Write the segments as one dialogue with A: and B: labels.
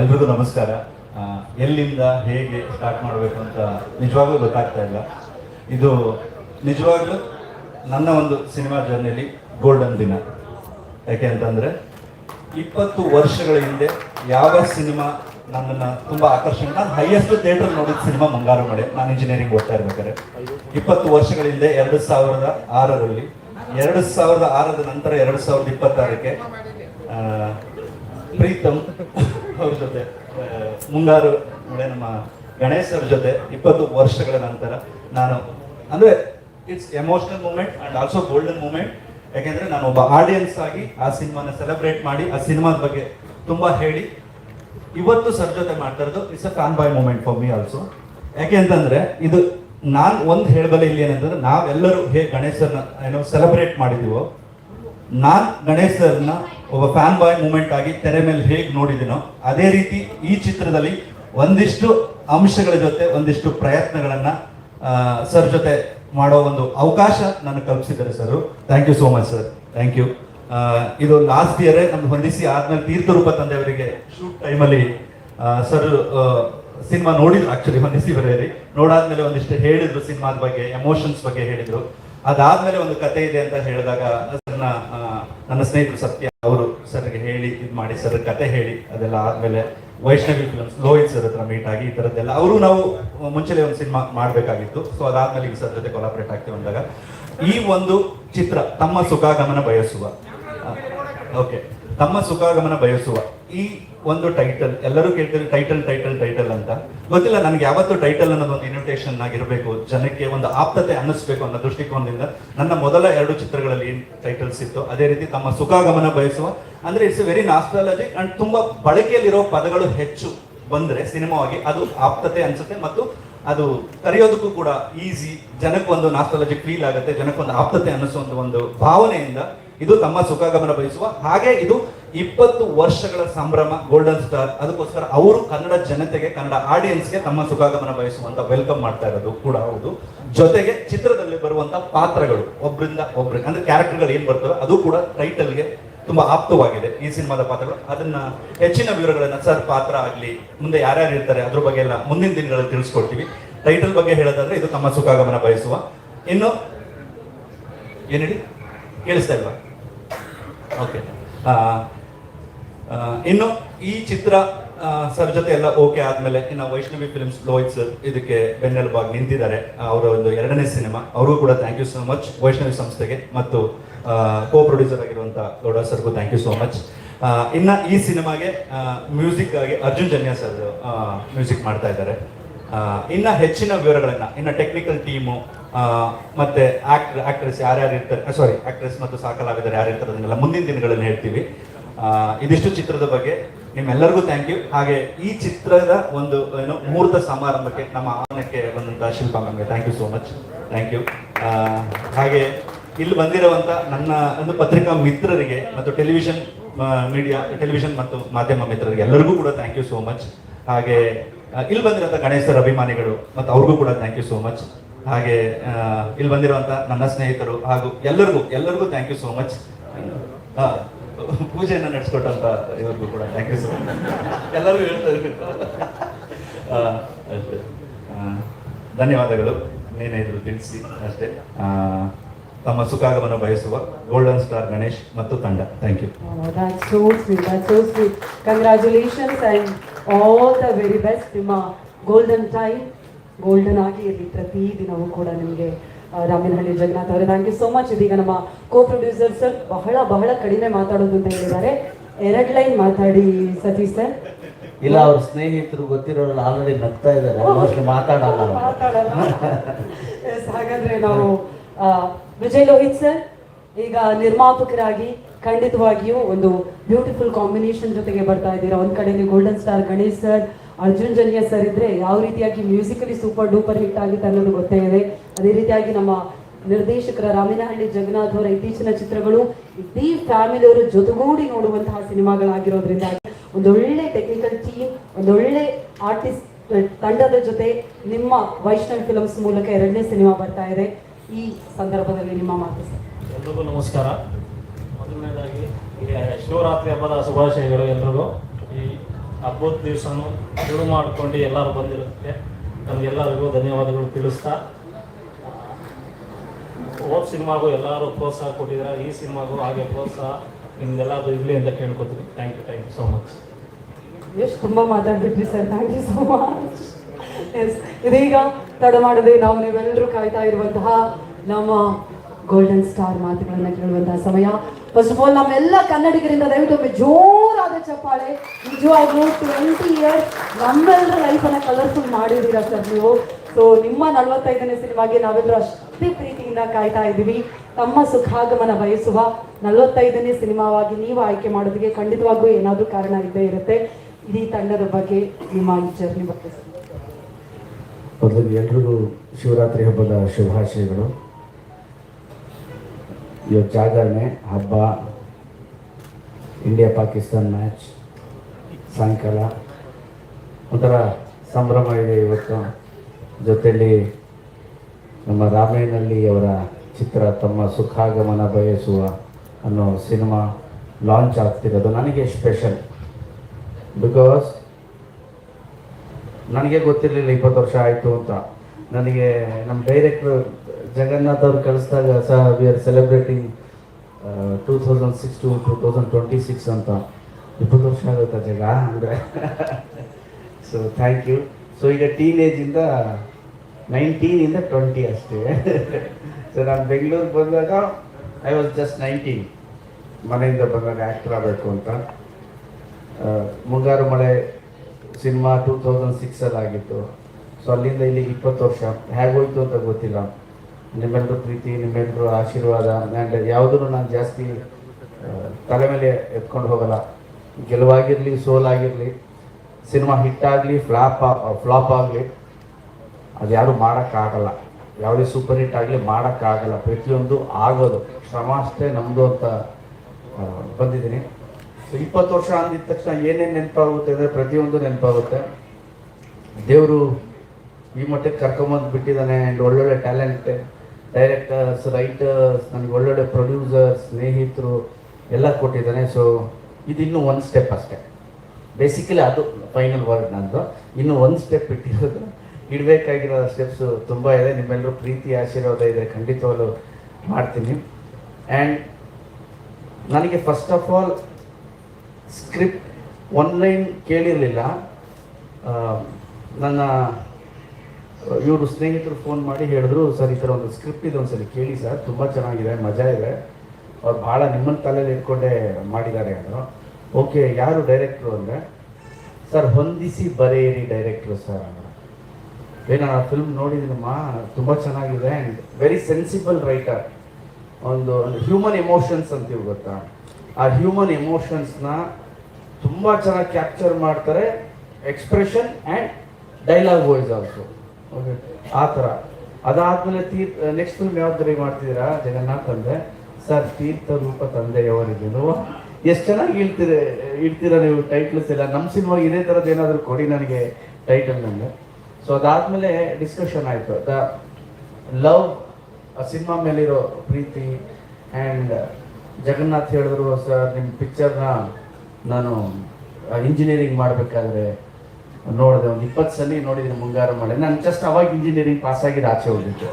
A: ಎಲ್ರಿಗೂ ನಮಸ್ಕಾರ. ಎಲ್ಲಿಂದ ಹೇಗೆ ಸ್ಟಾರ್ಟ್ ಮಾಡಬೇಕು ಅಂತ ನಿಜವಾಗ್ಲೂ ಗೊತ್ತಾಗ್ತಾ ಇಲ್ಲ. ಇದು ನಿಜವಾಗ್ಲೂ ನನ್ನ ಒಂದು ಸಿನಿಮಾ ಜರ್ನಿಲಿ ಗೋಲ್ಡನ್ ದಿನ. ಯಾಕೆ ಅಂತಂದ್ರೆ, ಇಪ್ಪತ್ತು ವರ್ಷಗಳ ಹಿಂದೆ ಯಾವ ಸಿನಿಮಾ ನನ್ನನ್ನು ತುಂಬ ಆಕರ್ಷಣೆ, ನಾನು ಹೈಯೆಸ್ಟ್ ಥಿಯೇಟರ್ ನೋಡಿದ ಸಿನಿಮಾ ಮಂಗಾರು ಮಳೆ ನಾನು ಇಂಜಿನಿಯರಿಂಗ್ ಓದ್ತಾ ಇರ್ಬೇಕಾದ್ರೆ. ಇಪ್ಪತ್ತು ವರ್ಷಗಳ ಹಿಂದೆ ಎರಡು ಸಾವಿರದ ಆರರಲ್ಲಿ, ಎರಡು ಸಾವಿರದ ಆರದ ನಂತರ ಎರಡು ಸಾವಿರದ ಇಪ್ಪತ್ತಾರಕ್ಕೆ ಪ್ರೀತಮ್ ಅವ್ರ ಜೊತೆ ಮುಂಗಾರು ಮಳೆ ನಮ್ಮ ಗಣೇಶ್ ಜೊತೆ ಇಪ್ಪತ್ತು ವರ್ಷಗಳ ನಂತರ ನಾನು, ಅಂದ್ರೆ it's emotional moment and also golden moment ಯಾಕೆಂದ್ರೆ ನಾನು ಒಬ್ಬ ಆಡಿಯನ್ಸ್ ಆಗಿ ಆ ಸಿನಿಮಾನ ಸೆಲೆಬ್ರೇಟ್ ಮಾಡಿ, ಆ ಸಿನಿಮಾದ ಬಗ್ಗೆ ತುಂಬಾ ಹೇಳಿ. ಇವತ್ತು ಸರ್ ಜೊತೆ ಮಾಡ್ತಾ ಇರೋದು it's a con boy moment for me also ಯಾಕೆ ಅಂತಂದ್ರೆ ಇದು ನಾನು ಒಂದು ಹೇಳಬಲ್ಲ ಇಲ್ಲಿ ಏನಂತಂದ್ರೆ ನಾವೆಲ್ಲರೂ ಹೇಗೆ ಗಣೇಶನ ಏನೋ ಸೆಲೆಬ್ರೇಟ್ ಮಾಡಿದೀವೋ ನಾನ್ ಗಣೇಶ್ ಸರ್ನ ಒಬ್ಬ ಫ್ಯಾನ್ ಬಾಯ್ ಮೂಮೆಂಟ್ ಆಗಿ ತೆರೆ ಮೇಲೆ ಹೇಗೆ ನೋಡಿದಿನೋ ಅದೇ ರೀತಿ ಈ ಚಿತ್ರದಲ್ಲಿ ಒಂದಿಷ್ಟು ಅಂಶಗಳ ಜೊತೆ ಒಂದಿಷ್ಟು ಪ್ರಯತ್ನಗಳನ್ನ ಸರ್ ಜೊತೆ ಮಾಡೋ ಒಂದು ಅವಕಾಶ ನನಗೆ ಕಲ್ಪಿಸಿದ್ದಾರೆ sir. Thank you so much sir thank you ಇದು ಲಾಸ್ಟ್ ಇಯರೇ ನಮ್ಮ ಹೊಂದಿಸಿ ಆದ್ಮೇಲೆ ತೀರ್ಥರೂಪ ತಂದೆಯವರಿಗೆ ಶೂಟ್ ಟೈಮಲ್ಲಿ ಸರ್ ಸಿನಿಮಾ ನೋಡಿದ್ರು ಆಕ್ಚುಲಿ ಹೊಂದಿಸಿ ಬರೆಯಲ್ಲಿ ನೋಡಾದ್ಮೇಲೆ ಒಂದಿಷ್ಟು ಹೇಳಿದ್ರು ಸಿನಿಮಾದ ಬಗ್ಗೆ ಎಮೋಷನ್ಸ್ ಬಗ್ಗೆ ಹೇಳಿದ್ರು. ಅದಾದ್ಮೇಲೆ ಒಂದು ಕತೆ ಇದೆ ಅಂತ ಹೇಳಿದಾಗ ಸರ್ನ ನನ್ನ ಸ್ನೇಹಿತರು ಸತ್ಯ ಅವರು ಸರ್ಗೆ ಹೇಳಿ, ಇದು ಮಾಡಿ ಸರ್, ಕತೆ ಹೇಳಿ, ಅದೆಲ್ಲ ಆದ್ಮೇಲೆ ವೈಷ್ಣವಿ ಫಿಲ್ಮ್ಸ್ ಲೋಹಿತ್ ಸರ್ ಹತ್ರ ಮೀಟ್ ಆಗಿ ಈ ಥರದ್ದೆಲ್ಲ ಅವರು ನಾವು ಮುಂಚೆಲೆ ಒಂದು ಸಿನಿಮಾ ಮಾಡಬೇಕಾಗಿತ್ತು. ಸೊ ಅದಾದ್ಮೇಲೆ ಈ ಸರ್ ಜೊತೆ ಕೊಲಾಬ್ರೇಟ್ ಆಗ್ತೀವಿ ಅಂದಾಗ ಈ ಒಂದು ಚಿತ್ರ ತಮ್ಮ ಸುಖಾಗಮನ ಬಯಸುವ. ಓಕೆ ತಮ್ಮ ಸುಖಾಗಮನ ಬಯಸುವ ಈ ಒಂದು ಟೈಟಲ್ ಎಲ್ಲರೂ ಕೇಳ್ತಾರೆ ಟೈಟಲ್ ಟೈಟಲ್ ಟೈಟಲ್ ಅಂತ. ಗೊತ್ತಿಲ್ಲ, ನನಗೆ ಯಾವತ್ತು ಟೈಟಲ್ ಅನ್ನೋದು ಒಂದು ಇನ್ವಿಟೇಷನ್ ಆಗಿರಬೇಕು. ಜನಕ್ಕೆ ಒಂದು ಆಪ್ತತೆ ಅನ್ನಿಸ್ಬೇಕು ಅನ್ನೋ ದೃಷ್ಟಿಕೋನದಿಂದ ನನ್ನ ಮೊದಲ ಎರಡು ಚಿತ್ರಗಳಲ್ಲಿ ಟೈಟಲ್ಸ್ ಇತ್ತು, ಅದೇ ರೀತಿ ತಮ್ಮ ಸುಖಾಗಮನ ಬಯಸುವ. ಅಂದ್ರೆ ಇಟ್ಸ್ ವೆರಿ ನಾಸ್ಟ್ರಾಲಜಿ ಅಂಡ್ ತುಂಬಾ ಬಳಕೆಯಲ್ಲಿರೋ ಪದಗಳು ಹೆಚ್ಚು ಬಂದ್ರೆ ಸಿನಿಮಾವಾಗಿ ಅದು ಆಪ್ತತೆ ಅನ್ಸುತ್ತೆ ಮತ್ತು ಅದು ಕರೆಯೋದಕ್ಕೂ ಕೂಡ ಈಸಿ ಜನಕ್ಕೊಂದು ನಾಸ್ಟ್ರಾಲಜಿ ಫೀಲ್ ಆಗುತ್ತೆ ಜನಕ್ಕೊಂದು ಆಪ್ತತೆ ಅನ್ನಿಸುವಂತ ಒಂದು ಭಾವನೆಯಿಂದ ಇದು ತಮ್ಮ ಸುಖಗಮನ ಬಯಸುವ, ಹಾಗೆ ಇದು ಇಪ್ಪತ್ತು ವರ್ಷಗಳ ಸಂಭ್ರಮ ಗೋಲ್ಡನ್ ಸ್ಟಾರ್ ಅದಕ್ಕೋಸ್ಕರ ಅವರು ಕನ್ನಡ ಜನತೆಗೆ, ಕನ್ನಡ ಆಡಿಯನ್ಸ್ಗೆ ತಮ್ಮ ಸುಖಾಗಮನ ಬಯಸುವಂತ ವೆಲ್ಕಮ್ ಮಾಡ್ತಾ ಇರೋದು ಕೂಡ ಹೌದು. ಜೊತೆಗೆ ಚಿತ್ರದಲ್ಲಿ ಬರುವಂತ ಪಾತ್ರಗಳು, ಒಬ್ರಿಂದ ಒಬ್ರಿಗೆ ಅಂದ್ರೆ ಕ್ಯಾರೆಕ್ಟರ್ಗಳು ಏನ್ ಬರ್ತವೆ, ಅದು ಕೂಡ ಟೈಟಲ್ಗೆ ತುಂಬಾ ಆಪ್ತವಾಗಿದೆ ಈ ಸಿನಿಮಾದ ಪಾತ್ರಗಳು. ಅದನ್ನ ಹೆಚ್ಚಿನ ವಿವರಗಳನ್ನ ಸರ್ ಪಾತ್ರ ಆಗ್ಲಿ, ಮುಂದೆ ಯಾರ್ಯಾರು ಇರ್ತಾರೆ, ಅದ್ರ ಬಗ್ಗೆ ಎಲ್ಲ ಮುಂದಿನ ದಿನಗಳಲ್ಲಿ ತಿಳಿಸ್ಕೊಡ್ತೀವಿ. ಟೈಟಲ್ ಬಗ್ಗೆ ಹೇಳೋದಾದ್ರೆ ಇದು ತಮ್ಮ ಸುಖಾಗಮನ ಬಯಸುವ. ಇನ್ನು, ಏನ್ ಹೇಳಿ? ಕೇಳಿಸ್ತಾ ಇಲ್ವಾ? ಓಕೆ ಇನ್ನು ಈ ಚಿತ್ರ ಸರ್ ಜೊತೆ ಎಲ್ಲ ಓಕೆ ಆದ್ಮೇಲೆ ಇನ್ನು ವೈಷ್ಣವಿ ಫಿಲ್ಮ್ಸ್ ಲೋಹಿತ್ ಸರ್ ಇದಕ್ಕೆ ಬೆನ್ನೆಲುಬಾಗಿ ನಿಂತಿದ್ದಾರೆ. ಅವರ ಒಂದು ಎರಡನೇ ಸಿನಿಮಾ ಅವ್ರಿಗೂ ಕೂಡ thank you so much Vaishnavi ಸಂಸ್ಥೆಗೆ ಮತ್ತು ಕೋ ಪ್ರೊಡ್ಯೂಸರ್ ಆಗಿರುವಂತ ಗೌಡ ಸರ್ಗೂ ಥ್ಯಾಂಕ್ ಯು ಸೋ ಮಚ್ ಇನ್ನ ಈ ಸಿನಿಮಾಗೆ ಮ್ಯೂಸಿಕ್ ಆಗಿ ಅರ್ಜುನ್ ಜನ್ಯ ಸರ್ ಮ್ಯೂಸಿಕ್ ಮಾಡ್ತಾ ಇದ್ದಾರೆ. ಇನ್ನ ಹೆಚ್ಚಿನ ವಿವರಗಳನ್ನ, ಇನ್ನ ಟೆಕ್ನಿಕಲ್ ಟೀಮು ಮತ್ತೆ ಆಕ್ಟರ್ ಆಕ್ಟ್ರೆಸ್ ಯಾರ್ಯಾರು ಇರ್ತಾರೆ ಸಾರಿ ಆಕ್ಟ್ರೆಸ್ ಮತ್ತು ಸಾಕಲಾಗಿದ್ದಾರೆ ಯಾರು ಇರ್ತಾರೆ ಅದನ್ನೆಲ್ಲ ಮುಂದಿನ ದಿನಗಳಲ್ಲಿ ಹೇಳ್ತೀವಿ. ಇದಿಷ್ಟು ಚಿತ್ರದ ಬಗ್ಗೆ ನಿಮ್ಮೆಲ್ಲರಿಗೂ ಥ್ಯಾಂಕ್ ಯು ಹಾಗೆ ಈ ಚಿತ್ರದ ಒಂದು, ಏನು, ಮುಹೂರ್ತ ಸಮಾರಂಭಕ್ಕೆ ನಮ್ಮ ಆಹ್ವಾನಕ್ಕೆ ಬಂದಂತಹ ಶಿಲ್ಪ ನಮಗೆ thank you so much thank you ಹಾಗೆ ಇಲ್ಲಿ ಬಂದಿರುವಂತ ನನ್ನ, ಒಂದು ಪತ್ರಿಕಾ ಮಿತ್ರರಿಗೆ ಮತ್ತು ಟೆಲಿವಿಷನ್ ಮೀಡಿಯಾ ಟೆಲಿವಿಷನ್ ಮತ್ತು ಮಾಧ್ಯಮ ಮಿತ್ರರಿಗೆ ಎಲ್ಲರಿಗೂ ಕೂಡ ಥ್ಯಾಂಕ್ ಯು ಸೋ ಮಚ್ ಹಾಗೆ ಇಲ್ಲಿ ಗಣೇಶ ಗಣೇಶರ ಅಭಿಮಾನಿಗಳು ಮತ್ತು ಅವ್ರಿಗೂ ಕೂಡ ಥ್ಯಾಂಕ್ ಯು ಸೋ ಮಚ್ ಹಾಗೆ ಇಲ್ಲಿ ಬಂದಿರುವಂಥ ನನ್ನ ಸ್ನೇಹಿತರು ಹಾಗೂ ಎಲ್ಲರಿಗೂ ಎಲ್ಲರಿಗೂ ಥ್ಯಾಂಕ್ ಯು ಸೋ ಮಚ್ ಪೂಜೆಯನ್ನು ನಡೆಸ್ಕೊಟ್ಟಂತ ಇವ್ರಿಗೂ ಕೂಡ ಥ್ಯಾಂಕ್ ಯು ಸೋ ಮಚ್ ಎಲ್ಲರಿಗೂ ಹೇಳ್ತಾ ಧನ್ಯವಾದಗಳು. ಏನಿದ್ರು ತಿಳಿಸಿ, ಅಷ್ಟೇ. ತಮ್ಮ ಸುಖಾಗಮನ ಬಯಸುವ ಗೋಲ್ಡನ್ ಸ್ಟಾರ್ ಗಣೇಶ್ ಮತ್ತು ತಂಡ. Thank you
B: that's so sweet. That's so sweet. Congratulations and all the very best. ನಿಮ್ಮ ಗೋಲ್ಡನ್ ಟೈಮ್ ಗೋಲ್ಡನ್ ಆಗಿ ಇರಲಿ ಪ್ರತಿ ದಿನವೂ ಕೂಡ ನಿಮಗೆ ರಾಮಿನಹಳ್ಳಿ ಜಗನ್ನಾಥ್ ಅವರೇ. ಥ್ಯಾಂಕ್ ಯು ಸೋ ಮಚ್ ಇದೀಗ ನಮ್ಮ ಕೋ ಪ್ರೊಡ್ಯೂಸರ್ ಸರ್ ಬಹಳ ಬಹಳ ಕಡಿಮೆ ಮಾತಾಡೋದು ಅಂತ ಹೇಳಿದ್ದಾರೆ. ಎರಡ್ ಲೈನ್ ಮಾತಾಡಿ ಸತೀಶ್ ಸರ್
C: ಇಲ್ಲ ಅವ್ರ ಸ್ನೇಹಿತರು ಗೊತ್ತಿರೋರು ಆಲ್ರೆಡಿ ನಗ್ತಾ ಇದ್ದಾರೆ. ಮಾತಾಡಲ್ಲ
B: ಹಾಗಾದ್ರೆ ನಾವು ವಿಜಯ್ ಲೋಹಿತ್ ಸರ್ ಈಗ ನಿರ್ಮಾಪಕರಾಗಿ ಖಂಡಿತವಾಗಿಯೂ ಒಂದು ಬ್ಯೂಟಿಫುಲ್ ಕಾಂಬಿನೇಷನ್ ಜೊತೆಗೆ ಬರ್ತಾ ಇದ್ದೀರಾ. ಒಂದ್ ಕಡೆ golden star Ganesh sir Arjun Janya sir ಇದ್ರೆ ಯಾವ ರೀತಿಯಾಗಿ ಮ್ಯೂಸಿಕಲಿ ಸೂಪರ್ ಡೂಪರ್ ಹಿಟ್ ಆಗಿತ್ತು ಅನ್ನೋದು ಗೊತ್ತೇ ಇದೆ. ಅದೇ ರೀತಿಯಾಗಿ ನಮ್ಮ ನಿರ್ದೇಶಕರ ರಾಮಿನಹಳ್ಳಿ ಜಗನ್ನಾಥ್ ಅವರ ಇತ್ತೀಚಿನ ಚಿತ್ರಗಳು ಇಡೀ ಫ್ಯಾಮಿಲಿಯವರು ಜೊತೆಗೂಡಿ ನೋಡುವಂತಹ ಸಿನಿಮಾಗಳಾಗಿರೋದ್ರಿಂದ ಒಂದೊಳ್ಳೆ ಟೆಕ್ನಿಕಲ್ ಟೀಮ್ ಒಂದೊಳ್ಳೆ ಆರ್ಟಿಸ್ಟ್ ತಂಡದ ಜೊತೆ ನಿಮ್ಮ ವೈಷ್ಣವ್ ಫಿಲಮ್ಸ್ ಮೂಲಕ ಎರಡನೇ ಸಿನಿಮಾ ಬರ್ತಾ ಇದೆ. ಈ ಸಂದರ್ಭದಲ್ಲಿ ನಿಮ್ಮ ಮಾತು. ಸರ್
D: ಎಲ್ರಿಗೂ ನಮಸ್ಕಾರ. ಮೊದಲನೇದಾಗಿ ಶಿವರಾತ್ರಿ ಹಬ್ಬದ ಶುಭಾಶಯಗಳು ಎಲ್ರಿಗೂ. ಈ ಹಬ್ಬದ ದಿವಸನೂ ಶುರು ಮಾಡಿಕೊಂಡು ಎಲ್ಲರೂ ಬಂದಿರುತ್ತೆ. ನಮಗೆಲ್ಲರಿಗೂ ಧನ್ಯವಾದಗಳು ತಿಳಿಸ್ತಾ. ಹೋದ ಸಿನಿಮಾಗೂ ಎಲ್ಲರೂ ಪ್ರೋತ್ಸಾಹ ಕೊಟ್ಟಿದ್ದಾರೆ? ಈ ಸಿನಿಮಾಗೂ ಹಾಗೆ ಪ್ರೋತ್ಸಾಹ ನಿಮ್ಗೆಲ್ಲರೂ ಇರಲಿ ಅಂತ ಕೇಳ್ಕೊತೀನಿ. Thank you thank you so much
B: ಎಷ್ಟು ತುಂಬಾ ಮಾತಾಡ್ಬಿಟ್ರಿ sir. Thank you so much ಇದೀಗ ತಡ ಮಾಡದೆ ನಾವು ನೀವೆಲ್ಲರೂ ಕಾಯ್ತಾ ಇರುವಂತಹ ನಮ್ಮ ಗೋಲ್ಡನ್ ಸ್ಟಾರ್ ಮಾತುಗಳನ್ನ ಕೇಳುವಂತಹ ಸಮಯ. ಫಸ್ಟ್ ಆಫ್ ಆಲ್ ನಮ್ಮೆಲ್ಲ ಕನ್ನಡಿಗರಿಂದ ದಯವಿಟ್ಟು ಜೋರಾದ ಚಪ್ಪಾಳೆ. ನಿಜವಾಗ್ಲೂ ಟ್ವೆಂಟಿ ಇಯರ್ಸ್ ನಮ್ಮೆಲ್ಲರ ಲೈಫನ್ನು ಕಲರ್ಫುಲ್ ಮಾಡಿದ್ದೀರಾ ಸರ್ ನೀವು? ಸೊ ನಿಮ್ಮ ನಲವತ್ತೈದನೇ ಸಿನಿಮಾಗೆ ನಾವೆಲ್ಲರೂ ಅಷ್ಟೇ ಪ್ರೀತಿಯಿಂದ ಕಾಯ್ತಾ ಇದ್ದೀವಿ. ತಮ್ಮ ಸುಖಾಗಮನ ಬಯಸುವ ನಲವತ್ತೈದನೇ ಸಿನಿಮಾವಾಗಿ ನೀವು ಆಯ್ಕೆ ಮಾಡೋದಕ್ಕೆ ಖಂಡಿತವಾಗ್ಲೂ ಏನಾದರೂ ಕಾರಣ ಇದ್ದೇ ಇರುತ್ತೆ. ಇಡೀ ತಂಡದ ಬಗ್ಗೆ ನಿಮ್ಮ ಈ ಜರ್ನಿ ಬಗ್ಗೆ.
C: ಮೊದಲಿಗೆ ಎಲ್ರಿಗೂ ಶಿವರಾತ್ರಿ ಹಬ್ಬದ ಶುಭಾಶಯಗಳು. ಇವತ್ತು ಜಾಗರಣೆ, ಹಬ್ಬ ಇಂಡಿಯಾ ಪಾಕಿಸ್ತಾನ್ ಮ್ಯಾಚ್ ಸಾಯಂಕಾಲ. ಒಂಥರ ಸಂಭ್ರಮ ಇದೆ ಇವತ್ತು. ಜೊತೆಯಲ್ಲಿ ನಮ್ಮ ರಾಮಾಯಣಲ್ಲಿ ಅವರ ಚಿತ್ರ ತಮ್ಮ ಸುಖಾಗಮನ ಬಯಸುವ ಅನ್ನೋ ಸಿನಿಮಾ ಲಾಂಚ್ ಆಗ್ತಿರೋದು. ನನಗೆ ಸ್ಪೆಷಲ್ ಬಿಕಾಸ್ ನನಗೆ ಗೊತ್ತಿರಲಿಲ್ಲ ಇಪ್ಪತ್ತು ವರ್ಷ ಆಯಿತು ಅಂತ. ನನಗೆ ನಮ್ಮ ಡೈರೆಕ್ಟರ್ ಜಗನ್ನಾಥ್ ಅವ್ರು ಕಳಿಸಿದಾಗ ಸಹ we are celebrating two thousand six to two thousand twenty six ಅಂತ. ಇಪ್ಪತ್ತು ವರ್ಷ ಆಗುತ್ತೆ ಜಗ? ಅಂದರೆ ಸೊ ಥ್ಯಾಂಕ್ ಯು ಸೊ ಈಗ ಟೀನೇಜಿಂದ ನೈನ್ಟೀನಿಂದ ಟ್ವೆಂಟಿ ಅಷ್ಟೇ. ಸೊ ನಾನು ಬೆಂಗಳೂರಿಗೆ ಬಂದಾಗ ಐ ವಾಸ್ ಜಸ್ಟ್ ನೈನ್ಟೀನ್ ಮನೆಯಿಂದ ಬಂದಾಗ ಆ್ಯಕ್ಟರ್ ಆಗಬೇಕು ಅಂತ. ಮುಂಗಾರು ಮಳೆ ಸಿನಿಮಾ ಟೂ ತೌಸಂಡ್ ಸಿಕ್ಸಲ್ಲಿ ಆಗಿತ್ತು. ಸೊ ಅಲ್ಲಿಂದ ಇಲ್ಲಿ ಇಪ್ಪತ್ತು ವರ್ಷ. ಹೇಗೋಯ್ತು ಅಂತ ಗೊತ್ತಿಲ್ಲ. ನಿಮ್ಮೆಲ್ಲರ ಪ್ರೀತಿ ನಿಮ್ಮೆಲ್ಲರ ಆಶೀರ್ವಾದ ಆ್ಯಂಡ್ ಯಾವುದನ್ನು ನಾನು ಜಾಸ್ತಿ ತಲೆ ಮೇಲೆ ಎತ್ಕೊಂಡು ಹೋಗಲ್ಲ. ಗೆಲುವಾಗಿರಲಿ, ಸೋಲಾಗಿರಲಿ, ಸಿನಿಮಾ ಹಿಟ್ ಆಗಲಿ, ಫ್ಲಾಪ್ ಫ್ಲಾಪ್ ಆಗಲಿ, ಅದು ಯಾರು ಮಾಡೋಕ್ಕಾಗಲ್ಲ. ಯಾವುದೇ ಸೂಪರ್ ಹಿಟ್ ಆಗಲಿ ಮಾಡೋಕ್ಕಾಗಲ್ಲ. ಪ್ರತಿಯೊಂದು ಆಗೋದು. ಶ್ರಮ ಅಷ್ಟೇ ನಮ್ಮದು ಅಂತ ಬಂದಿದ್ದೀನಿ. ಸೊ ಇಪ್ಪತ್ತು ವರ್ಷ ಅಂದಿದ ತಕ್ಷಣ ಏನೇನು ನೆನಪಾಗುತ್ತೆ ಅಂದರೆ ಪ್ರತಿಯೊಂದು ನೆನಪಾಗುತ್ತೆ. ದೇವರು ಈ ಮಟ್ಟಕ್ಕೆ ಕರ್ಕೊಂಬಂದು ಬಿಟ್ಟಿದ್ದಾನೆ ಆ್ಯಂಡ್ ಒಳ್ಳೊಳ್ಳೆ ಟ್ಯಾಲೆಂಟ್ ಡೈರೆಕ್ಟರ್ಸ್ ರೈಟರ್ಸ್ ನನಗೆ ಒಳ್ಳೊಳ್ಳೆ ಪ್ರೊಡ್ಯೂಸರ್ಸ್ ಸ್ನೇಹಿತರು ಎಲ್ಲ ಕೊಟ್ಟಿದ್ದಾನೆ. ಸೊ ಇದಿನ್ನೂ ಒಂದು ಸ್ಟೆಪ್ ಅಷ್ಟೇ. ಬೇಸಿಕಲಿ ಅದು ಫೈನಲ್ ವರ್ಡ್ ನಂದು. ಇನ್ನು ಒಂದು ಸ್ಟೆಪ್ ಇಟ್ಟಿರೋದು ಇಡಬೇಕಾಗಿರೋ ಸ್ಟೆಪ್ಸು ತುಂಬ ಇದೆ. ನಿಮ್ಮೆಲ್ಲರೂ ಪ್ರೀತಿ, ಆಶೀರ್ವಾದ ಇದೆ ಖಂಡಿತವಾಗ್ಲೂ ಮಾಡ್ತೀನಿ. ಆ್ಯಂಡ್ ನನಗೆ first of all script one line ಕೇಳಿರಲಿಲ್ಲ. ನನ್ನ, ಇವರು ಸ್ನೇಹಿತರು ಫೋನ್ ಮಾಡಿ ಹೇಳಿದ್ರು, ಸರ್, ಈ ಥರ ಒಂದು ಸ್ಕ್ರಿಪ್ಟ್ ಇದೆ ಒಂದ್ಸಲಿ ಕೇಳಿ ಸರ್, ತುಂಬ ಚೆನ್ನಾಗಿದೆ, ಮಜಾ ಇದೆ. ಅವ್ರು ಭಾಳ ನಿಮ್ಮನ್ನ ತಲೆಯಲ್ಲಿ ಇಟ್ಕೊಂಡೇ ಮಾಡಿದ್ದಾರೆ ಅಂದರು. ಓಕೆ, ಯಾರು ಡೈರೆಕ್ಟ್ರು ಅಂದರೆ? ಸರ್, ಹೊಂದಿಸಿ ಬರೆಯಿರಿ ಡೈರೆಕ್ಟ್ರು ಸರ್, ಅಂದ್ರೆ. ಏ ನಾನು ಆ ಫಿಲ್ಮ್ ನೋಡಿದ್ದೀನಮ್ಮ ತುಂಬ ಚೆನ್ನಾಗಿದೆ ಆ್ಯಂಡ್ ವೆರಿ ಸೆನ್ಸಿಬಲ್ ರೈಟರ್ ಒಂದು ಹ್ಯೂಮನ್ ಎಮೋಷನ್ಸ್ ಅಂತೀವಿ ಗೊತ್ತಾ? ಆ ಹ್ಯೂಮನ್ ಎಮೋಷನ್ಸ್ನ ತುಂಬ ಚೆನ್ನಾಗಿ ಕ್ಯಾಪ್ಚರ್ ಮಾಡ್ತಾರೆ expression and dialogue voice also okay ಆ ಥರ. ಅದಾದಮೇಲೆ ತೀರ್ಥ ನೆಕ್ಸ್ಟ್ ಫಿಲ್ಮ್ ಯಾವ್ದು ಮಾಡ್ತಿದ್ದೀರಾ? ಜಗನ್ನಾಥ್ ತಂದೆ. ಸರ್, ತೀರ್ಥ ರೂಪ ತಂದೆಯವರಿದ್ದು ಎಷ್ಟು ಚೆನ್ನಾಗಿ ಇಳ್ತೀರ ನೀವು ಟೈಟ್ಲ್ಸ್ ಎಲ್ಲ? ನಮ್ಮ ಸಿನಿಮಾಗೆ ಇದೇ ಥರದ್ದು ಏನಾದರೂ ಕೊಡಿ ನನಗೆ ಟೈಟಲ್ ನನಗೆ ಸೊ ಅದಾದಮೇಲೆ ಡಿಸ್ಕಷನ್ ಆಯಿತು. ದ ಲವ್ ಆ ಸಿನಿಮಾ ಮೇಲಿರೋ ಪ್ರೀತಿ ಆ್ಯಂಡ್ ಜಗನ್ನಾಥ್ ಹೇಳಿದ್ರು, ಸರ್ ನಿಮ್ಮ ಪಿಕ್ಚರ್ನ ನಾನು ಇಂಜಿನಿಯರಿಂಗ್ ಮಾಡಬೇಕಾದ್ರೆ ನೋಡಿದೆ, ಒಂದು ಇಪ್ಪತ್ತು ಸಲ ನೋಡಿದ್ರೆ ಮುಂಗಾರು ಮಾಡಿ ನಾನು ಜಸ್ಟ್ ಅವಾಗ ಇಂಜಿನಿಯರಿಂಗ್ ಪಾಸ್ ಆಗಿದ್ದು ಆಚೆ ಹೋಗಿದ್ದು.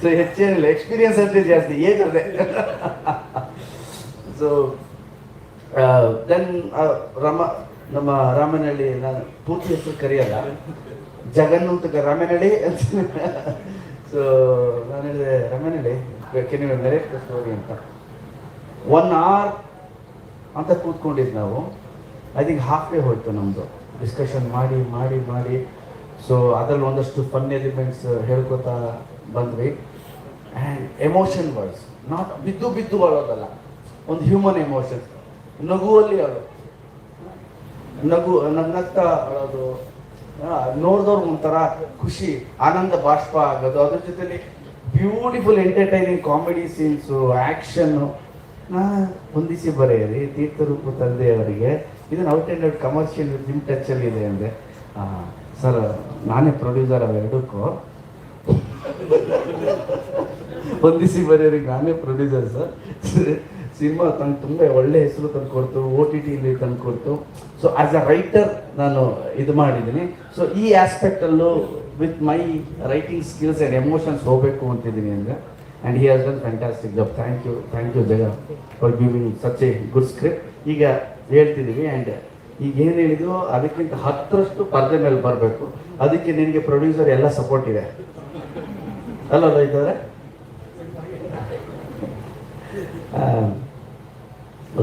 C: ಸೊ ಹೆಚ್ಚೇನಿಲ್ಲ ಎಕ್ಸ್ಪೀರಿಯನ್ಸ್ ಅಂತ ಜಾಸ್ತಿ ಏಜ್ ಅದೇ ಸೊ ದೆನ್ ರಮ, ನಮ್ಮ ರಾಮನಹಳ್ಳಿ, ನಾನು ಪೂರ್ತಿ ಹೆಸರು ಕರೆಯಲ್ಲ, ಜಗನ್ ಅಂತ ರಾಮನಹಳ್ಳಿ ಸೊ ನಾನು ಹೇಳಿದೆ ಕೆನ್ ಯು ನರೇಟ್ ಸ್ಟೋರಿ ಅಂತ. ಒನ್ ಅವರ್ ಅಂತ ಕೂತ್ಕೊಂಡಿದ್ದು ನಾವು. ಐ ಥಿಂಕ್ ಹಾಫ್ ಡೇ ಹೋಯ್ತು ನಮ್ಮದು ಡಿಸ್ಕಷನ್ ಮಾಡಿ ಮಾಡಿ ಮಾಡಿ. ಸೊ ಅದರಲ್ಲಿ ಒಂದಷ್ಟು ಫನ್ ಎಲಿಮೆಂಟ್ಸ್ ಹೇಳ್ಕೊತಾ ಬಂದ್ವಿ. ಆ್ಯಂಡ್ ಎಮೋಷನ್ ವಾಯ್ಸ್ ನಾಟ್ ಬಿದ್ದು ಬಿದ್ದು ಅಳೋದಲ್ಲ ಒಂದು ಹ್ಯೂಮನ್ ಎಮೋಷನ್ಸ್ ನಗುವಲ್ಲಿ ಅಳೋದು ನಗು ನಗ್ನಗ್ತಾ ಅಳೋದು ನೋಡಿದವ್ರು ಒಂಥರ ಖುಷಿ, ಆನಂದ ಬಾಷ್ಪ ಆಗೋದು. ಅದ್ರ ಜೊತೆಲಿ ಬ್ಯೂಟಿಫುಲ್ ಎಂಟರ್ಟೈನಿಂಗ್ ಕಾಮಿಡಿ ಸೀನ್ಸು ಆ್ಯಕ್ಷನ್ನು ಹೊಂದಿಸಿ ಬರೆಯಿರಿ. ತೀರ್ಥರೂಪ ತಂದೆಯವರಿಗೆ ಇದನ್ನು ಔಟ್ ಆ್ಯಂಡ್ ಔಟ್ ಕಮರ್ಷಿಯಲ್ ಜಿಮ್ ಟಚಲ್ಲಿ ಇದೆ ಅಂದರೆ ಸರ್, ನಾನೇ ಪ್ರೊಡ್ಯೂಸರ್ ಅವೆರಡಕ್ಕೂ ಹೊಂದಿಸಿ ಬರೆಯೋರಿಗೆ ನಾನೇ ಪ್ರೊಡ್ಯೂಸರ್ ಸರ್ ಸಿನಿಮಾ ತಂದು ತುಂಬ ಒಳ್ಳೆ ಹೆಸರು ತಂದುಕೊಡ್ತು ಓ ಟಿ ಟಿಲಿ ತಂದುಕೊಡ್ತು ಸೊ ಆಸ್ ಅ ರೈಟರ್ ನಾನು ಇದು ಮಾಡಿದ್ದೀನಿ. ಸೊ ಈ ಆಸ್ಪೆಕ್ಟಲ್ಲೂ with my writing skills and emotions ಹೋಗಬೇಕು ಅಂತಿದ್ದೀನಿ ಅಂದರೆ and he has done fantastic job thank you thank you Jaga for giving such a good script ಈಗ ಹೇಳ್ತಿದ್ದೀವಿ ಆ್ಯಂಡ್ ಈಗ ಏನು ಹೇಳಿದ್ರು, ಅದಕ್ಕಿಂತ ಹತ್ತರಷ್ಟು ಪರದೆ ಮೇಲೆ ಬರಬೇಕು. ಅದಕ್ಕೆ ನಿನಗೆ ಪ್ರೊಡ್ಯೂಸರ್ ಎಲ್ಲ ಸಪೋರ್ಟ್ ಇದೆ. ಅಲ್ಲ ಇದ್ದಾರೆ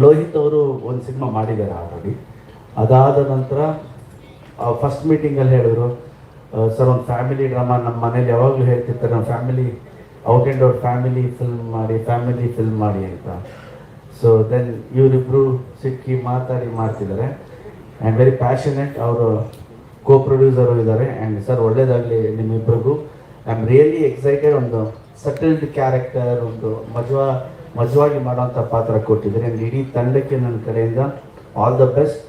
C: ಲೋಹಿತ್ ಅವರು ಒಂದು ಸಿನಿಮಾ ಮಾಡಿದ್ದಾರೆ ಆಲ್ರೆಡಿ ಅದಾದ ನಂತರ ಫಸ್ಟ್ ಮೀಟಿಂಗಲ್ಲಿ ಹೇಳಿದ್ರು ಸರ್, ಒಂದು ಫ್ಯಾಮಿಲಿ ಡ್ರಾಮಾ ನಮ್ಮ ಮನೇಲಿ ಯಾವಾಗಲೂ ಹೇಳ್ತಿರ್ತಾರೆ ನಮ್ಮ family out and out family film ಮಾಡಿ ಫ್ಯಾಮಿಲಿ ಫಿಲ್ಮ್ ಮಾಡಿ ಅಂತ. ಸೊ ದೆನ್ ಇವರಿಬ್ಬರು ಸಿಕ್ಕಿ ಮಾತಾಡಿ ಮಾಡ್ತಿದ್ದಾರೆ. ಆ್ಯಂಡ್ ವೆರಿ ಪ್ಯಾಷನೆಟ್ ಅವರು ಕೋ ಪ್ರೊಡ್ಯೂಸರು ಇದ್ದಾರೆ. ಆ್ಯಂಡ್ ಸರ್ ಒಳ್ಳೇದಾಗಲಿ ನಿಮ್ಮಿಬ್ಬರಿಗೂ ಐ ಆಮ್ ರಿಯಲಿ ಎಕ್ಸೈಟೆಡ್ ಒಂದು ಸಟಲ್ಡ್ ಕ್ಯಾರೆಕ್ಟರ್ ಒಂದು ಮಜವಾ ಮಜವಾಗಿ ಮಾಡೋಂಥ ಪಾತ್ರ ಕೊಟ್ಟಿದ್ದಾರೆ. ಆ್ಯಂಡ್ ಇಡೀ ತಂಡಕ್ಕೆ ನನ್ನ ಕಡೆಯಿಂದ ಆಲ್ ದ ಬೆಸ್ಟ್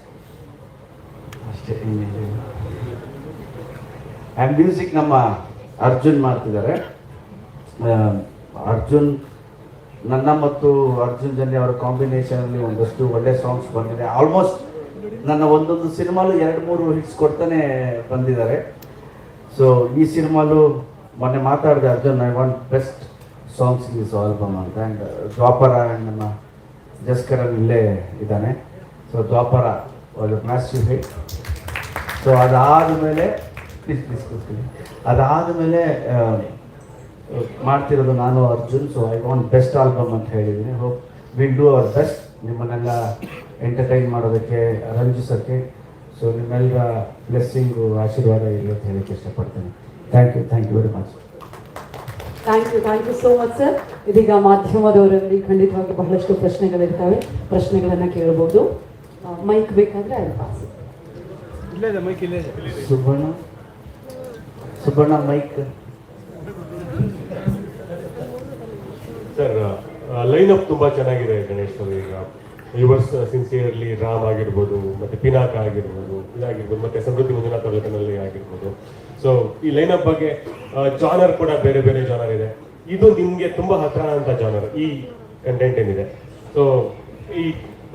C: ಅಷ್ಟೇ ಆ್ಯಂಡ್ ಮ್ಯೂಸಿಕ್ ನಮ್ಮ ಅರ್ಜುನ್ ಮಾಡ್ತಿದ್ದಾರೆ. ಅರ್ಜುನ್, ನನ್ನ ಮತ್ತು ಅರ್ಜುನ್ ಜನ್ಯ ಅವರ ಕಾಂಬಿನೇಷನಲ್ಲಿ ಒಂದಷ್ಟು ಒಳ್ಳೆ ಸಾಂಗ್ಸ್ ಬಂದಿದೆ. ಆಲ್ಮೋಸ್ಟ್ ನನ್ನ ಒಂದೊಂದು ಸಿನಿಮಾಲು ಎರಡು, ಮೂರು ಹಿಟ್ಸ್ ಕೊಡ್ತಾನೆ ಬಂದಿದ್ದಾರೆ. ಸೊ ಈ ಸಿನಿಮಾಲು ಮೊನ್ನೆ ಮಾತಾಡಿದೆ Arjun I want best songs this album ಅಂತ. ಆ್ಯಂಡ್ ದ್ವಾಪರ ಆ್ಯಂಡ್ ನಮ್ಮ ಜಸ್ಕರನ್ ಇಲ್ಲೇ ಇದ್ದಾನೆ. ಸೊ ದ್ವಾಪರ ಒಂದು ಮ್ಯಾಸಿವ್ ಹಿಟ್ ಸೊ ಅದಾದಮೇಲೆ ಪ್ಲೀಸ್ ಪ್ಲೀಸ್ ಅದಾದ ಮೇಲೆ ಮಾಡ್ತಿರೋದು ನಾನು, Arjun. So I want best album ಅಂತ ಹೇಳಿದ್ದೀನಿ. Hope will do our best ನಿಮ್ಮನ್ನೆಲ್ಲ ಎಂಟರ್ಟೈನ್ ಮಾಡೋದಕ್ಕೆ, ರಂಜಿಸೋಕ್ಕೆ. ಸೊ ನಿಮ್ಮೆಲ್ಲರ ಬ್ಲೆಸ್ಸಿಂಗು ಆಶೀರ್ವಾದ ಇರಲಿ ಅಂತ ಹೇಳಕ್ಕೆ ಇಷ್ಟಪಡ್ತೀನಿ. Thank you thank you very much
B: thank you thank you so much sir ಇದೀಗ ಮಾಧ್ಯಮದವರಲ್ಲಿ ಖಂಡಿತವಾಗಿ ಬಹಳಷ್ಟು ಪ್ರಶ್ನೆಗಳಿರ್ತವೆ. ಪ್ರಶ್ನೆಗಳನ್ನು ಕೇಳಬಹುದು ಮೈಕ್ ಬೇಕಾದ್ರೆ ಅಲ್ಲಿ pass
C: Subbanna Subbanna mic
E: sir line up ತುಂಬಾ ಚೆನ್ನಾಗಿದೆ ಗಣೇಶ್ ಅವರು. ಈಗ ಯುವರ್ಸ್ ಸಿನ್ಸಿಯರ್ಲಿ ರಾಮ್ ಆಗಿರ್ಬೋದು ಮತ್ತೆ ಪಿನಾಕ ಆಗಿರ್ಬೋದು ಇದಾಗಿರ್ಬೋದು ಮತ್ತೆ ಸಮೃದ್ಧಿ ಮುಂದಿನ ತಾಲೂಕಿನಲ್ಲಿ ಆಗಿರ್ಬೋದು. ಸೊ ಈ ಲೈನಪ್ ಬಗ್ಗೆ ಜಾನರ್ ಕೂಡ ಬೇರೆ ಬೇರೆ ಜಾನರ್ ಇದೆ. ಇದು ನಿಮ್ಗೆ ತುಂಬಾ ಹತ್ರ ಅಂತ ಜಾನರ್ ಈ ಕಂಟೆಂಟ್ ಏನಿದೆ. ಸೊ ಈ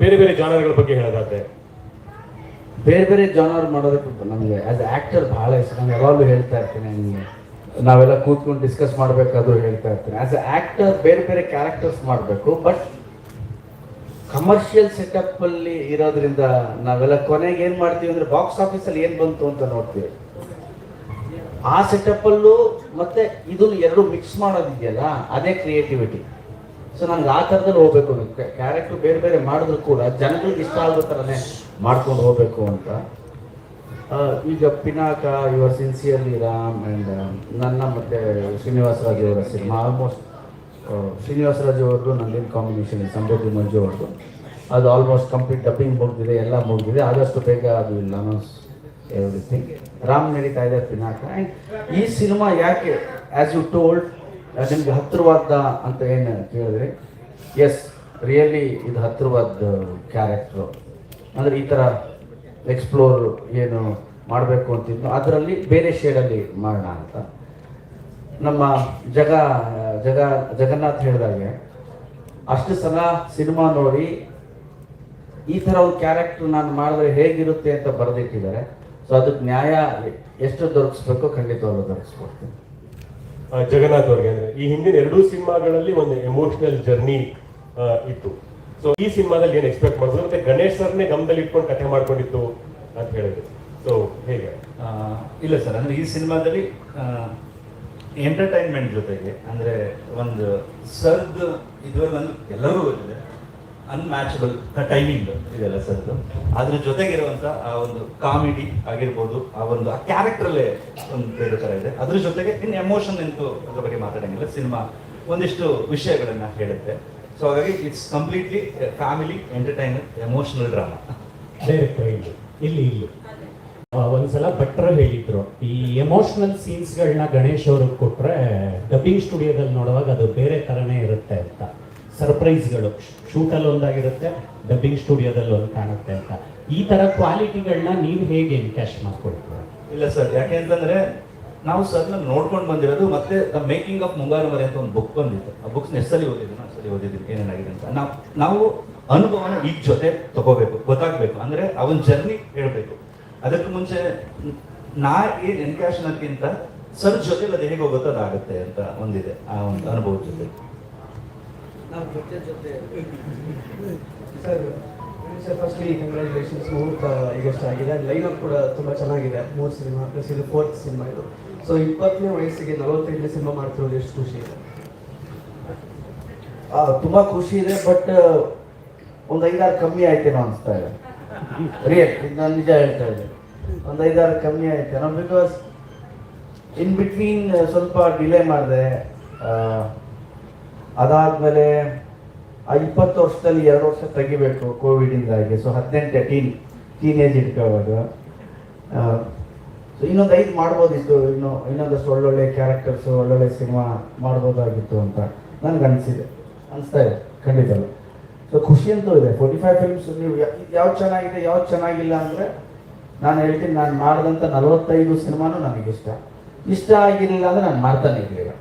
E: ಬೇರೆ ಬೇರೆ ಜಾನರ್ಗಳ ಬಗ್ಗೆ ಹೇಳೋದಾದ್ರೆ.
C: ಬೇರೆ ಬೇರೆ ಜಾನರ್ ಮಾಡೋದಕ್ಕೆ ನಮಗೆ. ಆಸ್ ಆ್ಯಕ್ಟರ್ ಬಹಳ ಇಷ್ಟ. ನಾನು ಯಾವಾಗಲೂ ಹೇಳ್ತಾ ಇರ್ತೀನಿ ನಿಮಗೆ. ನಾವೆಲ್ಲ ಕೂತ್ಕೊಂಡು ಡಿಸ್ಕಸ್ ಮಾಡಬೇಕಾದ್ರೂ ಹೇಳ್ತಾ ಇರ್ತೀನಿ. ಆಸ್ ಎ ಆ್ಯಕ್ಟರ್ ಬೇರೆ ಬೇರೆ ಕ್ಯಾರೆಕ್ಟರ್ಸ್ ಮಾಡಬೇಕು ಬಟ್ ಕಮರ್ಷಿಯಲ್ ಸೆಟಪ್ ಅಲ್ಲಿ ಇರೋದ್ರಿಂದ ನಾವೆಲ್ಲ ಕೊನೆಗೆ ಏನು ಮಾಡ್ತೀವಿ ಅಂದರೆ ಬಾಕ್ಸ್ ಆಫೀಸಲ್ಲಿ ಏನು ಬಂತು ಅಂತ ನೋಡ್ತೀವಿ. ಆ ಸೆಟಪ್ಪಲ್ಲೂ ಮತ್ತೆ ಇದನ್ನು ಎರಡು ಮಿಕ್ಸ್ ಮಾಡೋದಿದೆಯಲ್ಲ, ಅದೇ ಕ್ರಿಯೇಟಿವಿಟಿ ಸೊ ನನಗೆ ಆ ಥರದಲ್ಲಿ ಹೋಗ್ಬೇಕು ಕ್ಯಾರೆಕ್ಟರ್ ಬೇರೆ ಬೇರೆ ಮಾಡಿದ್ರು ಕೂಡ ಜನಗಳಿಗೆ ಇಷ್ಟ ಆಗೋ ಥರನೇ ಮಾಡ್ಕೊಂಡು ಹೋಗ್ಬೇಕು ಅಂತ. ಈಗ Pinaka your sincerely Ram and ನನ್ನ ಮತ್ತು ಶ್ರೀನಿವಾಸ ರಾಜು ಅವರ ಸಿನಿಮಾ ಆಲ್ಮೋಸ್ಟ್ ಶ್ರೀನಿವಾಸ ಅವ್ರದ್ದು ನಂದೇನು ಕಾಂಬಿನೇಷನ್ ಸಮೃದ್ಧಿ ಮಂಜು ಅವ್ರದ್ದು. ಅದು ಆಲ್ಮೋಸ್ಟ್ ಕಂಪ್ಲೀಟ್ ಡಬ್ಬಿಂಗ್ ಮುಗಿದಿದೆ, ಎಲ್ಲ ಮುಗಿದಿದೆ, ಆದಷ್ಟು ಬೇಗ ಅದು ಇಲ್ಲ ಅನೌನ್ಸ್ ಎವ್ರಿಥಿಂಗ್ ರಾಮ್ ನಡೀತಾ ಇದೆ ಪಿನಾಕ. ಆ್ಯಂಡ್ ಈ ಸಿನಿಮಾ ಯಾಕೆ ಆ್ಯಸ್ ಯು ಟೋಲ್ಡ್ ನಿಮ್ಗೆ ಹತ್ತಿರವಾದ ಅಂತ ಏನು ಕೇಳಿದ್ರೆ ಎಸ್ ರಿಯಲಿ ಇದು ಹತ್ತಿರವಾದ ಕ್ಯಾರೆಕ್ಟ್ರು ಅಂದರೆ ಈ ಥರ ಎಕ್ಸ್ಪ್ಲೋರ್ ಏನು ಮಾಡಬೇಕು ಅಂತಿದ್ದು ಅದರಲ್ಲಿ ಬೇರೆ ಶೇಡಲ್ಲಿ ಮಾಡೋಣ ಅಂತ. ನಮ್ಮ ಜಗ ಜಗ, ಜಗನ್ನಾಥ್ ಹೇಳಿದಾಗೆ, ಅಷ್ಟು ಸಲ ಸಿನಿಮಾ ನೋಡಿ ಈ ಥರ ಒಂದು ಕ್ಯಾರೆಕ್ಟರ್ ನಾನು ಮಾಡಿದ್ರೆ ಹೇಗಿರುತ್ತೆ ಅಂತ ಬರೆದಿಟ್ಟಿದ್ದಾರೆ. ಸೊ ಅದಕ್ಕೆ ನ್ಯಾಯ ಎಷ್ಟು ದೊರಕಿಸ್ಬೇಕು ಖಂಡಿತವಾಗ್ಲೂ ದೊರಕಿಸ್ಕೊಡ್ತೀನಿ.
E: ಆ, ಜಗನ್ನಾಥ್ ಅವ್ರಿಗೆ ಅಂದ್ರೆ ಈ ಹಿಂದಿನ ಎರಡೂ ಸಿನಿಮಾಗಳಲ್ಲಿ ಒಂದು ಎಮೋಷನಲ್ ಜರ್ನಿ ಇತ್ತು. ಸೊ ಈ ಸಿನಿಮಾದಲ್ಲಿ ಏನು ಎಕ್ಸ್ಪೆಕ್ಟ್ ಮಾಡಿದ್ರು ಮತ್ತೆ ಗಣೇಶ್ ಸರ್ನೇ ಗಮನದಲ್ಲಿ ಇಟ್ಕೊಂಡು ಕಥೆ ಮಾಡ್ಕೊಂಡಿತ್ತು ಅಂತ ಹೇಳಿದ್ರು. ಸೊ ಹೇಗೆ?
A: ಇಲ್ಲ ಸರ್ ಅಂದ್ರೆ ಈ ಸಿನಿಮಾದಲ್ಲಿ ಎಂಟರ್ಟೈನ್ಮೆಂಟ್ ಜೊತೆಗೆ ಅಂದ್ರೆ ಒಂದು ಸರ್ದು ಇದುವರೆಗೆ ಒಂದು ಎಲ್ಲರೂ ಗೊತ್ತಿದೆ ಅನ್ಮ್ಯಾಚಬಲ್ ಟೈಮಿಂಗ್ ಇದೆಲ್ಲ ಸರ್ದು ಅದ್ರ ಜೊತೆಗಿರುವಂಥ ಆ ಒಂದು ಕಾಮಿಡಿ ಆಗಿರ್ಬೋದು, ಆ ಒಂದು ಆ ಕ್ಯಾರೆಕ್ಟರಲ್ಲೇ ಒಂದು ಬೇರೆ ತರ ಇದೆ. ಅದ್ರ ಜೊತೆಗೆ ಇನ್ನು ಎಮೋಷನ್ ಅಂತೂ ಅದ್ರ ಬಗ್ಗೆ ಮಾತಾಡಂಗಿಲ್ಲ. ಸಿನಿಮಾ ಒಂದಿಷ್ಟು ವಿಷಯಗಳನ್ನ ಹೇಳುತ್ತೆ. ಸೊ ಹಾಗಾಗಿ it's completely family entertainer emotional drama
F: director ಇಲ್ಲಿ. ಇಲ್ಲಿ ಇಲ್ಲಿ. ಒಂದ್ಸಲ ಭಟ್ರು ಹೇಳಿದ್ರು. ಈ ಎಮೋಷನಲ್ ಸೀನ್ಸ್ಗಳನ್ನ ಗಣೇಶ್ ಅವ್ರಿಗೆ ಕೊಟ್ರೆ ಡಬ್ಬಿಂಗ್ ಸ್ಟುಡಿಯೋದಲ್ಲಿ ನೋಡುವಾಗ ಅದು ಬೇರೆ ಥರನೇ ಇರುತ್ತೆ ಅಂತ. ಸರ್ಪ್ರೈಸ್ಗಳು. ಶೂಟಲ್ಲಿ ಒಂದಾಗಿರುತ್ತೆ ಡಬ್ಬಿಂಗ್ ಸ್ಟುಡಿಯೋದಲ್ಲಿ ಒಂದು ಕಾಣುತ್ತೆ ಅಂತ. ಈ ಥರ ಕ್ವಾಲಿಟಿಗಳನ್ನ ನೀವು ಹೇಗೆ ಎನ್ಕ್ಯಾಶ್ ಮಾಡ್ಕೊಳ್ತೀರ?
A: ಇಲ್ಲ ಸರ್, ಯಾಕೆ ಅಂತಂದ್ರೆ ನಾವು ಸರ್ನ ನೋಡ್ಕೊಂಡು ಬಂದಿರೋದು ಮತ್ತೆ ದ ಮೇಕಿಂಗ್ ಆಫ್ ಮುಂಗಾರು ಮರೆ ಅಂತ ಒಂದು ಬುಕ್ ಬಂದಿತ್ತು. ಆ ಬುಕ್ಸ್ ಎಷ್ಟಲ್ಲಿ ನಾವು ಸರಿ ಓದಿದ್ದೀನಿ, ಏನೇನಾಗಿದೆ ಅಂತ. ನಾವು ನಾವು ಅನುಭವನ ಈಗ ಜೊತೆ ತಗೋಬೇಕು, ಗೊತ್ತಾಗಬೇಕು. ಅಂದ್ರೆ ಅವನ ಜರ್ನಿ ಹೇಳ್ಬೇಕು. ಅದಕ್ಕೆ ಮುಂಚೆ ನಾ ಏನ್ ಎನ್ಕ್ಯಾಶ್ ಅನ್ನೋದಕ್ಕಿಂತ ಸರ್ ಜೊತೆಲಿ ಅದು ಹೇಗೆ ಹೋಗುತ್ತೋ ಅದಾಗುತ್ತೆ ಅಂತ ಒಂದಿದೆ, ಆ ಒಂದು ಅನುಭವದ ಜೊತೆ.
C: ನಾವು ಜೊತೆ ಜೊತೆ
G: ಸರ್ ಸರ್ ಫಸ್ಟ್ಲಿ ಕಂಗ್ರ್ಯಾಚುಲೇಷನ್ಸ್ ಮುಹೂರ್ತ ಈಗಷ್ಟು ಆಗಿದೆ. ಲೈನ್ ಅಪ್ ಕೂಡ ತುಂಬ ಚೆನ್ನಾಗಿದೆ. ಮೂರು ಸಿನಿಮಾ ಪ್ಲಸ್ ಇದು ಫೋರ್ತ್ ಸಿನಿಮಾ ಇದು. ಸೊ ಇಪ್ಪತ್ತನೇ ವಯಸ್ಸಿಗೆ ನಲವತ್ತೈದನೇ ಸಿನಿಮಾ ಮಾಡ್ತಿರೋದು ಎಷ್ಟು ಖುಷಿ ಇದೆ?
C: ಆ, ತುಂಬಾ ಖುಷಿ ಇದೆ ಬಟ್ ಒಂದು ಐದಾರು ಕಮ್ಮಿ ಆಯ್ತೇನೋ ಅನಿಸ್ತಾ ಇದೆ. ರಿಯಲ್ ಇದು ನಾನು ನಿಜ ಹೇಳ್ತಾ ಇದ್ದೆ ಒಂದು ಐದಾರು ಕಮ್ಮಿ ಆಯ್ತೇನೋ ಬಿಕಾಸ್ ಇನ್ ಬಿಟ್ವೀನ್ ಸ್ವಲ್ಪ ಡಿಲೇ ಮಾಡಿದೆ ಅದಾದ್ಮೇಲೆ, ಆ ಇಪ್ಪತ್ತು ವರ್ಷದಲ್ಲಿ ಎರಡು ವರ್ಷ ತೆಗಿಬೇಕು ಕೋವಿಡಿಂದಾಗಿ ಸೊ ಹದಿನೆಂಟು ಟೀನ್ ಟೀನೇಜ್ ಇಟ್ಕೋವಾಗ ಸೊ ಇನ್ನೊಂದು ಐದು ಮಾಡ್ಬೋದಿತ್ತು. ಇನ್ನು, ಇನ್ನೊಂದಷ್ಟು ಒಳ್ಳೊಳ್ಳೆ ಕ್ಯಾರೆಕ್ಟರ್ಸ್ ಒಳ್ಳೊಳ್ಳೆ ಸಿನಿಮಾ ಮಾಡ್ಬೋದಾಗಿತ್ತು ಅಂತ ನನಗೆ ಅನಿಸಿದೆ. ಅನಿಸ್ತಾ ಇದೆ, ಖಂಡಿತ. ಸೊ ಖುಷಿ ಅಂತೂ ಇದೆ. ಫೋರ್ಟಿ ಫೈವ್ ಫಿಲ್ಮ್ಸ್ ನೀವು ಯಾವ್ದು ಚೆನ್ನಾಗಿದೆ, ಯಾವ್ದು ಚೆನ್ನಾಗಿಲ್ಲ ಅಂದರೆ ನಾನು ಹೇಳ್ತೀನಿ, ನಾನು ಮಾಡಿದಂಥ ನಲವತ್ತೈದು ಸಿನಿಮಾನು ನನಗಿಷ್ಟ. ಇಷ್ಟ ಆಗಿರಲಿಲ್ಲ ಅಂದರೆ ನಾನು ಮಾಡ್ತಾನೆ ಇರಲಿಲ್ಲ.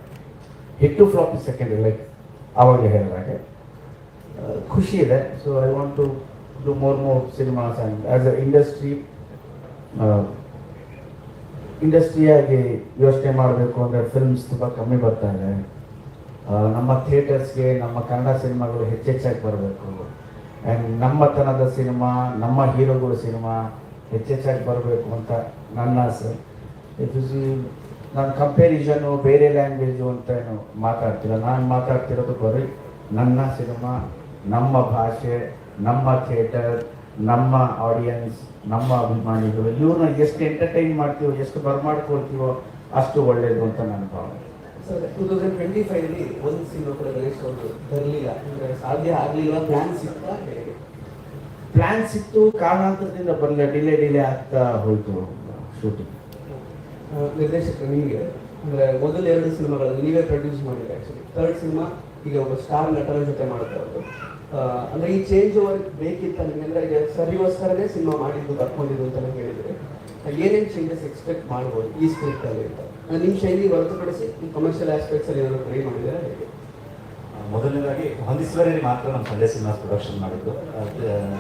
C: ಹಿಟ್ಟು ಫ್ಲಾಪ್ ಸೆಕೆಂಡ್ ಲೈಕ್ ಆವಾಗಲೇ ಹೇಳಿದಾಗೆ ಖುಷಿ ಇದೆ. So I want to do more more cinemas and as a industry ಇಂಡಸ್ಟ್ರಿಯಾಗಿ ಯೋಚನೆ ಮಾಡಬೇಕು ಅಂದರೆ ಫಿಲ್ಮ್ಸ್ ತುಂಬ ಕಮ್ಮಿ ಬರ್ತಾ ಇದೆ. ನಮ್ಮ ಥಿಯೇಟರ್ಸ್ಗೆ ನಮ್ಮ ಕನ್ನಡ ಸಿನಿಮಾಗಳು ಹೆಚ್ಚೆಚ್ಚಾಗಿ ಬರಬೇಕು. ಆ್ಯಂಡ್ ನಮ್ಮತನದ ಸಿನಿಮಾ ನಮ್ಮ ಹೀರೋಗಳ ಸಿನಿಮಾ ಹೆಚ್ಚೆಚ್ಚಾಗಿ ಬರಬೇಕು ಅಂತ ನನ್ನ ಆಸೆ. ಇದು ನಾನು ಕಂಪ್ಯಾರಿಸನ್ನು ಬೇರೆ ಲ್ಯಾಂಗ್ವೇಜು ಅಂತ ಏನು ಮಾತಾಡ್ತಿಲ್ಲ. ನಾನು ಮಾತಾಡ್ತಿರೋದು ಬರೀ ನನ್ನ ಸಿನಿಮಾ ನಮ್ಮ ಭಾಷೆ ನಮ್ಮ ಥಿಯೇಟರ್ ನಮ್ಮ ಆಡಿಯನ್ಸ್ ನಮ್ಮ ಅಭಿಮಾನಿಗಳು. ಇವ್ರನ್ನ ಎಷ್ಟು ಎಂಟರ್ಟೈನ್ ಮಾಡ್ತೀವೋ ಎಷ್ಟು ಬರ್ಮಾಡ್ಕೊಳ್ತೀವೋ ಅಷ್ಟು ಒಳ್ಳೇದು ಅಂತ ನನ್ನ ಭಾವನೆ.
G: ಸರ್ ಟೂ ತೌಸಂಡ್ ಟ್ವೆಂಟಿ ಫೈವಲ್ಲಿ ಒಂದು ಸಿನಿಮಾ ಕೂಡ ಗಣೇಶ್ ಅವರು ಬರಲಿಲ್ಲ. ಅಂದರೆ ಸಾಧ್ಯ ಆಗಲಿಲ್ಲ ಪ್ಲ್ಯಾನ್ ಸಿಗ್ತಾ
C: ಸಿಕ್ತು ಕಾರಣಾಂತರದಿಂದ ಬರಲಿಲ್ಲ. ಡಿಲೇ ಡಿಲೇ ಆಗ್ತಾ ಹೋಯ್ತು ಶೂಟಿಂಗ್
G: ನಿರ್ದೇಶಕರು ನಿಮಗೆ. ಅಂದರೆ ಮೊದಲ ಎರಡು ಸಿನಿಮಾಗಳನ್ನು ನೀವೇ ಪ್ರೊಡ್ಯೂಸ್ ಮಾಡಿದ್ರೆ ಆ್ಯಕ್ಚುಲಿ ಥರ್ಡ್ ಸಿನಿಮಾ ಈಗ ಒಬ್ಬ ಸ್ಟಾರ್ ನಟರ ಜೊತೆ ಮಾಡ್ತಾ ಅಂದ್ರೆ ಈ ಚೇಂಜ್ ಓವರ್ ಬೇಕಿತ್ತು ನಿಮಗೆ ಅಂದರೆ ಈಗ ಸರಿಗೋಸ್ಕರನೇ ಸಿನಿಮಾ ಮಾಡಿದ್ದು, ಬರ್ಕೊಂಡಿದ್ದು ಅಂತ ಹೇಳಿದರೆ ಏನೇನು ಚೇಂಜಸ್ ಎಕ್ಸ್ಪೆಕ್ಟ್ ಮಾಡ್ಬೋದು ಈ ಸ್ಕ್ರಿಪ್ಟಲ್ಲಿ ಅಂತ. ನಿಮ್ಮ ಶೈಲಿ ಹೊರತುಪಡಿಸಿ ಕಮರ್ಷಿಯಲ್ ಆಸ್ಪೆಕ್ಟ್ಸಲ್ಲಿ ಏನಾದರೂ ಟ್ರೈ ಮಾಡಿದರೆ ಹೇಗೆ?
A: ಮೊದಲನೇದಾಗಿ ಹೊಂದಿಸುವರಲ್ಲಿ ಮಾತ್ರ ನಮ್ಮ ಸಂಜೆ ಸಿನಿಮಾಸ್ ಪ್ರೊಡಕ್ಷನ್ ಮಾಡಿದ್ದು.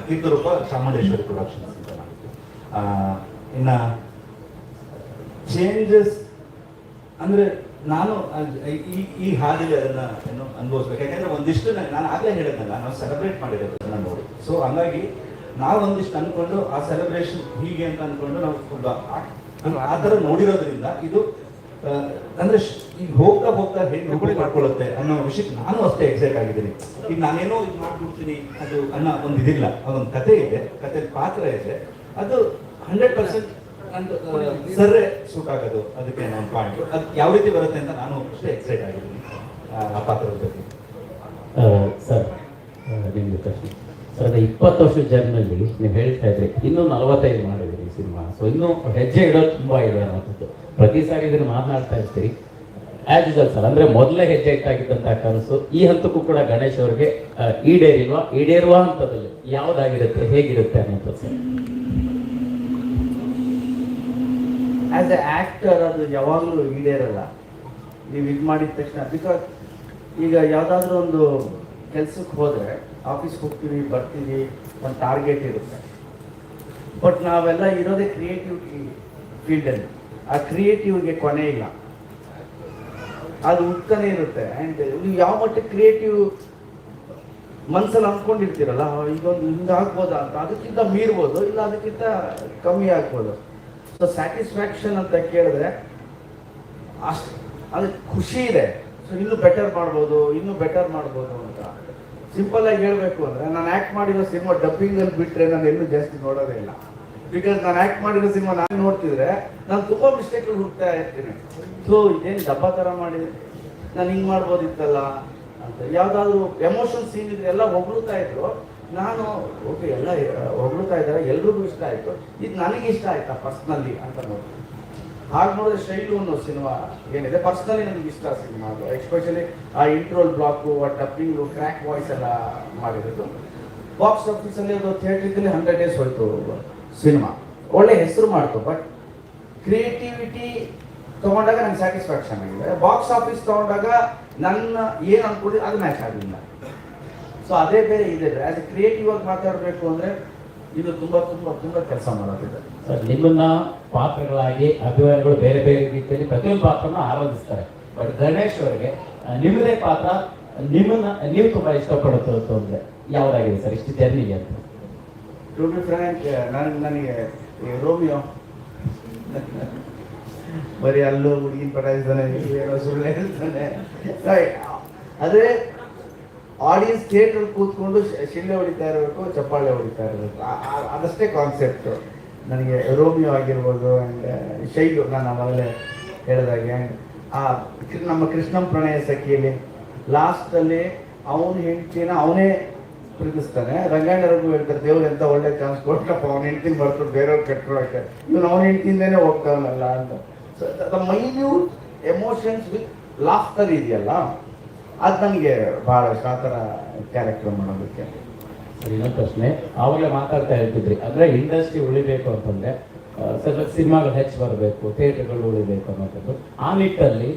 A: ತೀರ್ಥರೂಪ ಚಾಮುಂಡೇಶ್ವರಿ ಪ್ರೊಡಕ್ಷನ್ ಅಂತ ಮಾಡಿದ್ದು. ಇನ್ನ ಚೇಂಜಸ್ ಅಂದ್ರೆ ನಾನು ಈ ಹಾದಿಲಿ ಅದನ್ನ ಏನು ಅನುಭವಿಸ್ಬೇಕು. ಯಾಕಂದ್ರೆ ಒಂದಿಷ್ಟು ನಾನು ಆಗ್ಲೇ ಹೇಳಿದ್ನಲ್ಲ ನಾವು ಸೆಲೆಬ್ರೇಟ್ ಮಾಡಿರೋದು ನನ್ನ ನೋಡಿ. ಸೊ ಹಂಗಾಗಿ ನಾವು ಒಂದಿಷ್ಟು ಅಂದ್ಕೊಂಡು ಆ ಸೆಲೆಬ್ರೇಷನ್ ಹೀಗೆ ಅಂತ ಅಂದ್ಕೊಂಡು ನಾವು ಆ- ಥರ ನೋಡಿರೋದ್ರಿಂದ ಇದು ಅಂದ್ರೆ ಈಗ ಹೋಗ್ತಾ ಹೋಗ್ತಾ ಹೆಣ್ಣು ಹುಡುಗಿ ಮಾಡ್ಕೊಳ್ಳುತ್ತೆ ಅನ್ನೋ ವಿಷಯಕ್ಕೆ ನಾನು ಅಷ್ಟೇ ಎಕ್ಸೈಟ್ ಆಗಿದ್ದೀನಿ. ಈಗ ನಾನೇನೋ ಇದು ಮಾಡ್ಬಿಡ್ತೀನಿ, ಅದು ಅನ್ನೋ ಒಂದು ಇದಿಲ್ಲ. ಅದೊಂದು ಕತೆ ಇದೆ ಕತೆ ಪಾತ್ರ ಇದೆ. ಅದು ಹಂಡ್ರೆಡ್ ಪರ್ಸೆಂಟ್ ಸರ್ರೆ ಸೂಟ್ ಆಗೋದು ಅದಕ್ಕೆ ನಾನು ಪಾಯಿಂಟ್ ಅದು ಯಾವ ರೀತಿ ಬರುತ್ತೆ ಅಂತ ನಾನು ಅಷ್ಟೇ ಎಕ್ಸೈಟ್ ಆಗಿದ್ದೀನಿ. ಆ, ಪಾತ್ರ ಪಾತ್ರದ ಬಗ್ಗೆ.
F: ಸರ್ ನಿಮ್ದು ಪ್ರಶ್ನೆ. ಸರ್ ಅದೇ ಇಪ್ಪತ್ತು ವರ್ಷದ ಜರ್ನಲ್ಲಿ ನೀವು ಹೇಳ್ತಾ ಇದ್ರಿ ಇನ್ನೂ ನಲವತ್ತೈದು ಮಾಡಿದ್ರಿ ಈ ಸಿನಿಮಾ. ಸೊ ಇನ್ನೂ ಹೆಜ್ಜೆ ಇಡೋದು ತುಂಬ ಇದೆ ಅನ್ನೋದು ಪ್ರತಿ ಸಾರಿ ಇದನ್ನು ಮಾತನಾಡ್ತಾ ಇರ್ತೀರಿ. ಆಸ್ ಯೂಸಲ್ ಸರ್ ಅಂದ್ರೆ ಮೊದಲೇ ಹೆಜ್ಜೆ ಇಟ್ಟಾಗಿದ್ದಂತಹ ಕನಸು. ಈ ಹಂತಕ್ಕೂ ಕೂಡ ಗಣೇಶ್ ಅವ್ರಿಗೆ ಈಡೇರಿಲ್ವಾ ಈಡೇರುವ ಹಂತದಲ್ಲಿ ಯಾವ್ದಾಗಿರುತ್ತೆ ಹೇಗಿರುತ್ತೆ ಅನ್ನೋದು ಸರ್?
C: ಆಸ್ ಎ ಆಕ್ಟರ್ ಅದು ಯಾವಾಗಲೂ ಈಡೇರಲ್ಲ ನೀವು ಇದು ಮಾಡಿದ ತಕ್ಷಣ ಬಿಕಾಸ್ ಈಗ ಯಾವುದಾದ್ರೂ ಒಂದು ಕೆಲ್ಸಕ್ಕೆ ಹೋದರೆ ಆಫೀಸ್ಗೆ ಹೋಗ್ತೀವಿ, ಬರ್ತೀವಿ, ಒಂದು ಟಾರ್ಗೆಟ್ ಇರುತ್ತೆ. ಬಟ್ ನಾವೆಲ್ಲ ಇರೋದೇ ಕ್ರಿಯೇಟಿವಿಟಿ ಫೀಲ್ಡಲ್ಲಿ ಆ ಕ್ರಿಯೇಟಿವ್ಗೆ ಕೊನೆ ಇಲ್ಲ. ಅದು ಉತ್ಕನೇ ಇರುತ್ತೆ. ಆ್ಯಂಡ್ ನೀವು ಯಾವ ಮಟ್ಟಕ್ಕೆ ಕ್ರಿಯೇಟಿವ್ ಮನ್ಸಲ್ಲಿ ಅಂದ್ಕೊಂಡಿರ್ತೀರಲ್ಲ ಇದೊಂದು ಹಿಂಗೆ ಆಗ್ಬೋದಾ ಅಂತ, ಅದಕ್ಕಿಂತ ಮೀರ್ಬೋದು, ಇಲ್ಲ ಅದಕ್ಕಿಂತ ಕಮ್ಮಿ ಆಗ್ಬೋದು. ಸೊ ಸ್ಯಾಟಿಸ್ಫ್ಯಾಕ್ಷನ್ ಅಂತ ಕೇಳಿದ್ರೆ ಅಷ್ಟು ಅದಕ್ಕೆ ಖುಷಿ ಇದೆ. ಸೊ ಇನ್ನೂ ಬೆಟರ್ ಮಾಡ್ಬೋದು, ಇನ್ನೂ ಬೆಟರ್ ಮಾಡ್ಬೋದು ಅಂತ. ಸಿಂಪಲ್ ಆಗಿ ಹೇಳಬೇಕು ಅಂದರೆ ನಾನು ಆ್ಯಕ್ಟ್ ಮಾಡಿರೋ ಸಿನಿಮಾ ಡಬ್ಬಿಂಗಲ್ಲಿ ಬಿಟ್ಟರೆ ನಾನು ಎಲ್ಲೂ ಜಾಸ್ತಿ ನೋಡೋದೇ ಇಲ್ಲ. ಬಿಕಾಸ್ ನಾನು ಆಕ್ಟ್ ಮಾಡಿರೋ ಸಿನಿಮಾ ನಾನು ನೋಡ್ತಿದ್ರೆ ನಾನು ತುಂಬ ಮಿಸ್ಟೇಕ್ಗಳು ಹುಡ್ತಾ ಇರ್ತೀನಿ. ಸೊ ಇದೇನು ಡಬ್ಬ ಥರ ಮಾಡಿ ನಾನು ಹಿಂಗೆ ಮಾಡ್ಬೋದಿತ್ತಲ್ಲ ಅಂತ. ಯಾವುದಾದ್ರೂ ಎಮೋಷನ್ ಸೀನ್ ಇದ್ರೆ ಎಲ್ಲ ಹೊಗಳುತ್ತಾ ಇದ್ರು. ನಾನು ಓಕೆ ಎಲ್ಲ ಹೊಗಳ್ತಾ ಇದ್ದಾರೆ, ಎಲ್ರಿಗೂ ಇಷ್ಟ ಆಯಿತು. ಇದು ನನಗೆ ಇಷ್ಟ ಆಯ್ತಾ ಪರ್ಸ್ನಲಿ ಅಂತ ನೋಡಿ. ಹಾಗೆ ನೋಡಿದ್ರೆ ಶೈಲು ಅನ್ನೋ ಸಿನಿಮಾ ಏನಿದೆ? ಪರ್ಸ್ನಲಿ ನನಗೆ ಇಷ್ಟ ಸಿನಿಮಾ ಅದು. ಎಕ್ಸ್ಪೆಷಲಿ ಆ ಇಂಟ್ರೋಲ್ ಬ್ಲಾಕು ಆ ಡಬ್ಬಿಂಗು ಕ್ರ್ಯಾಕ್ ವಾಯ್ಸ್ ಎಲ್ಲ ಮಾಡಿರೋದು. ಬಾಕ್ಸ್ ಆಫೀಸಲ್ಲಿ ಅದು ಥಿಯೇಟ್ರಿದಲ್ಲಿ ಹಂಡ್ರೆಡ್ ಡೇಸ್ ಹೋಯ್ತು ಸಿನಿಮಾ. ಒಳ್ಳೆ ಹೆಸರು ಮಾಡ್ತು ಬಟ್ ಕ್ರಿಯೇಟಿವಿಟಿ ತಗೊಂಡಾಗ ನನಗೆ ಸ್ಯಾಟಿಸ್ಫ್ಯಾಕ್ಷನ್ ಆಗಿದೆ. ಬಾಕ್ಸ್ ಆಫೀಸ್ ತೊಗೊಂಡಾಗ ನನ್ನ ಏನು ಅನ್ಕೊಂಡಿದ್ದು ಅದು ಮ್ಯಾಚ್ ಆಗಲಿಲ್ಲ ಸೊ ಅದೇ ಬೇರೆ ಇದೆ. ಆಸ್ ಕ್ರಿಯೇಟಿವ್ ಆಗಿ ಮಾತಾಡಬೇಕು ಅಂದರೆ ಇದು ತುಂಬ ತುಂಬ ತುಂಬ ಕೆಲಸ ಮಾಡೋದಿದೆ
F: ಸರ್ ನಿಮ್ಮನ್ನ ಪಾತ್ರಗಳಾಗಿ ಅಭಿಮಾನಿಗಳು ಬೇರೆ ಬೇರೆ ರೀತಿಯಲ್ಲಿ ಪ್ರತಿಯೊಂದು ಪಾತ್ರನ ಆರಾಧಿಸ್ತಾರೆ. ಬಟ್ ಗಣೇಶ್ ಅವರಿಗೆ ನಿಮ್ಮದೇ ಪಾತ್ರ ನಿಮ್ಮನ್ನ ನೀವು ತುಂಬಾ ಇಷ್ಟಪಡುತ್ತೆ ಅಂದ್ರೆ ಯಾವ್ದಾಗಿದೆ ಸರ್ ಇಷ್ಟು ಜರ್ನಿಗೆ ಅಂತ.
C: ಟು ಬಿ ಫ್ರ್ಯಾಂಕ್ ನಾನು ನನಗೆ ರೋಮಿಯೋ ಬರೀ ಅಲ್ಲೂ ಹುಡುಗಿನ ಪಟಾಯಿಸ್ತಾನೆ ಏನೋ ಸುಳ್ಳು ಹೇಳ್ತಾನೆ. ಅದೇ ಆಡಿಯನ್ಸ್ ಥಿಯೇಟರ್ ಕೂತ್ಕೊಂಡು ಶಿಳ್ಳೆ ಹೊಡಿತಾ ಇರಬೇಕು, ಚಪ್ಪಾಳೆ ಹೊಡಿತಾ ಇರಬೇಕು. ಅದಷ್ಟೇ ಕಾನ್ಸೆಪ್ಟ್ ನನಗೆ ರೋಮಿಯೋ ಆಗಿರ್ಬೋದು ಆ್ಯಂಡ್ ಶೈಲು, ನಾನು ಮೊದಲೇ ಹೇಳಿದಾಗೆ. ಆ ನಮ್ಮ ಕೃಷ್ಣಂ ಪ್ರಣಯ ಸಖಿಯಲ್ಲಿ ಲಾಸ್ಟಲ್ಲಿ ಅವನ ಹೆಂಡತಿನ ಅವನೇ ಪ್ರೀತಿಸ್ತಾನೆ. ರಂಗಾಯಣರಿಗೂ ಹೇಳ್ತಾರೆ, ದೇವ್ರು ಎಂತ ಒಳ್ಳೆ ಚಾನ್ಸ್ ಕೊಟ್ಟಪ್ಪ ಅವ್ನ ಹೆಂಡತಿನ ಬರ್ತಾರೆ ಬೇರೆಯವ್ರು ಕಟ್ಕೊಳಕ್ಕೆ ಇವನು ಅವನ ಹೆಂಡತಿಯಿಂದನೇ ಹೋಗ್ತಾವನಲ್ಲ ಅಂತ. The minute emotions with laughter ಇದೆಯಲ್ಲ? ಅದು ನನಗೆ ಭಾಳ ಸಾತರ ಆ ಥರ ಕ್ಯಾರೆಕ್ಟರ್ ಮಾಡೋದಕ್ಕೆ.
F: ಸರ್ ಇನ್ನೊಂದು ಪ್ರಶ್ನೆ. ಆವಾಗಲೇ ಮಾತಾಡ್ತಾ ಇರ್ತಿದ್ರಿ. ಅಂದ್ರೆ ಇಂಡಸ್ಟ್ರಿ ಉಳಿಬೇಕು ಅಂತಂದ್ರೆ ಸರ್ ಸ್ವಲ್ಪ ಸಿನಿಮಾಗಳು ಹೆಚ್ಚು ಬರಬೇಕು ಥಿಯೇಟರ್ಗಳು ಉಳಿಬೇಕು ಅನ್ನೋದು ಆ ನಿಟ್ಟಲ್ಲಿ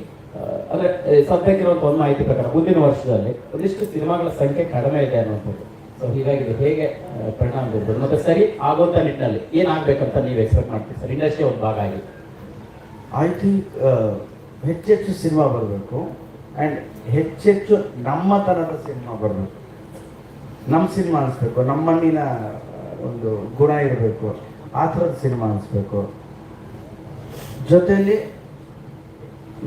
F: ಅಂದರೆ ಸದ್ಯಕ್ಕಿರುವಂತ ಒಂದು ಮಾಹಿತಿ ಪ್ರಕಾರ ಮುಂದಿನ ವರ್ಷದಲ್ಲಿ ಒಂದಿಷ್ಟು ಸಿನಿಮಾಗಳ ಸಂಖ್ಯೆ ಕಡಿಮೆ ಇದೆ ಅನ್ನೋದು. ಸೊ ಹೀಗಾಗಿ ಇದು ಹೇಗೆ ಪರಿಣಾಮ ಬೀರ್ಬೋದು ಮತ್ತೆ ಸರಿ ಆಗುವಂಥ ನಿಟ್ಟಿನಲ್ಲಿ ಏನಾಗಬೇಕಂತ ನೀವು ಎಕ್ಸ್ಪೆಕ್ಟ್ ಮಾಡ್ತೀರಿ? ಸರ್ ಇಂಡಸ್ಟ್ರಿ ಒಂದು ಭಾಗ ಆಗಿ
C: ಐ ಥಿಂಕ್ ಹೆಚ್ಚೆಚ್ಚು ಸಿನಿಮಾ ಬರಬೇಕು. ಆ್ಯಂಡ್ ಹೆಚ್ಚೆಚ್ಚು ನಮ್ಮ ಥರದ ಸಿನಿಮಾ ಬರಬೇಕು. ನಮ್ಮ ಸಿನಿಮಾ ಅನಿಸ್ಬೇಕು ನಮ್ಮ ಮಣ್ಣಿನ ಒಂದು ಗುಣ ಇರಬೇಕು, ಆ ಥರದ ಸಿನಿಮಾ ಅನಿಸ್ಬೇಕು. ಜೊತೆಯಲ್ಲಿ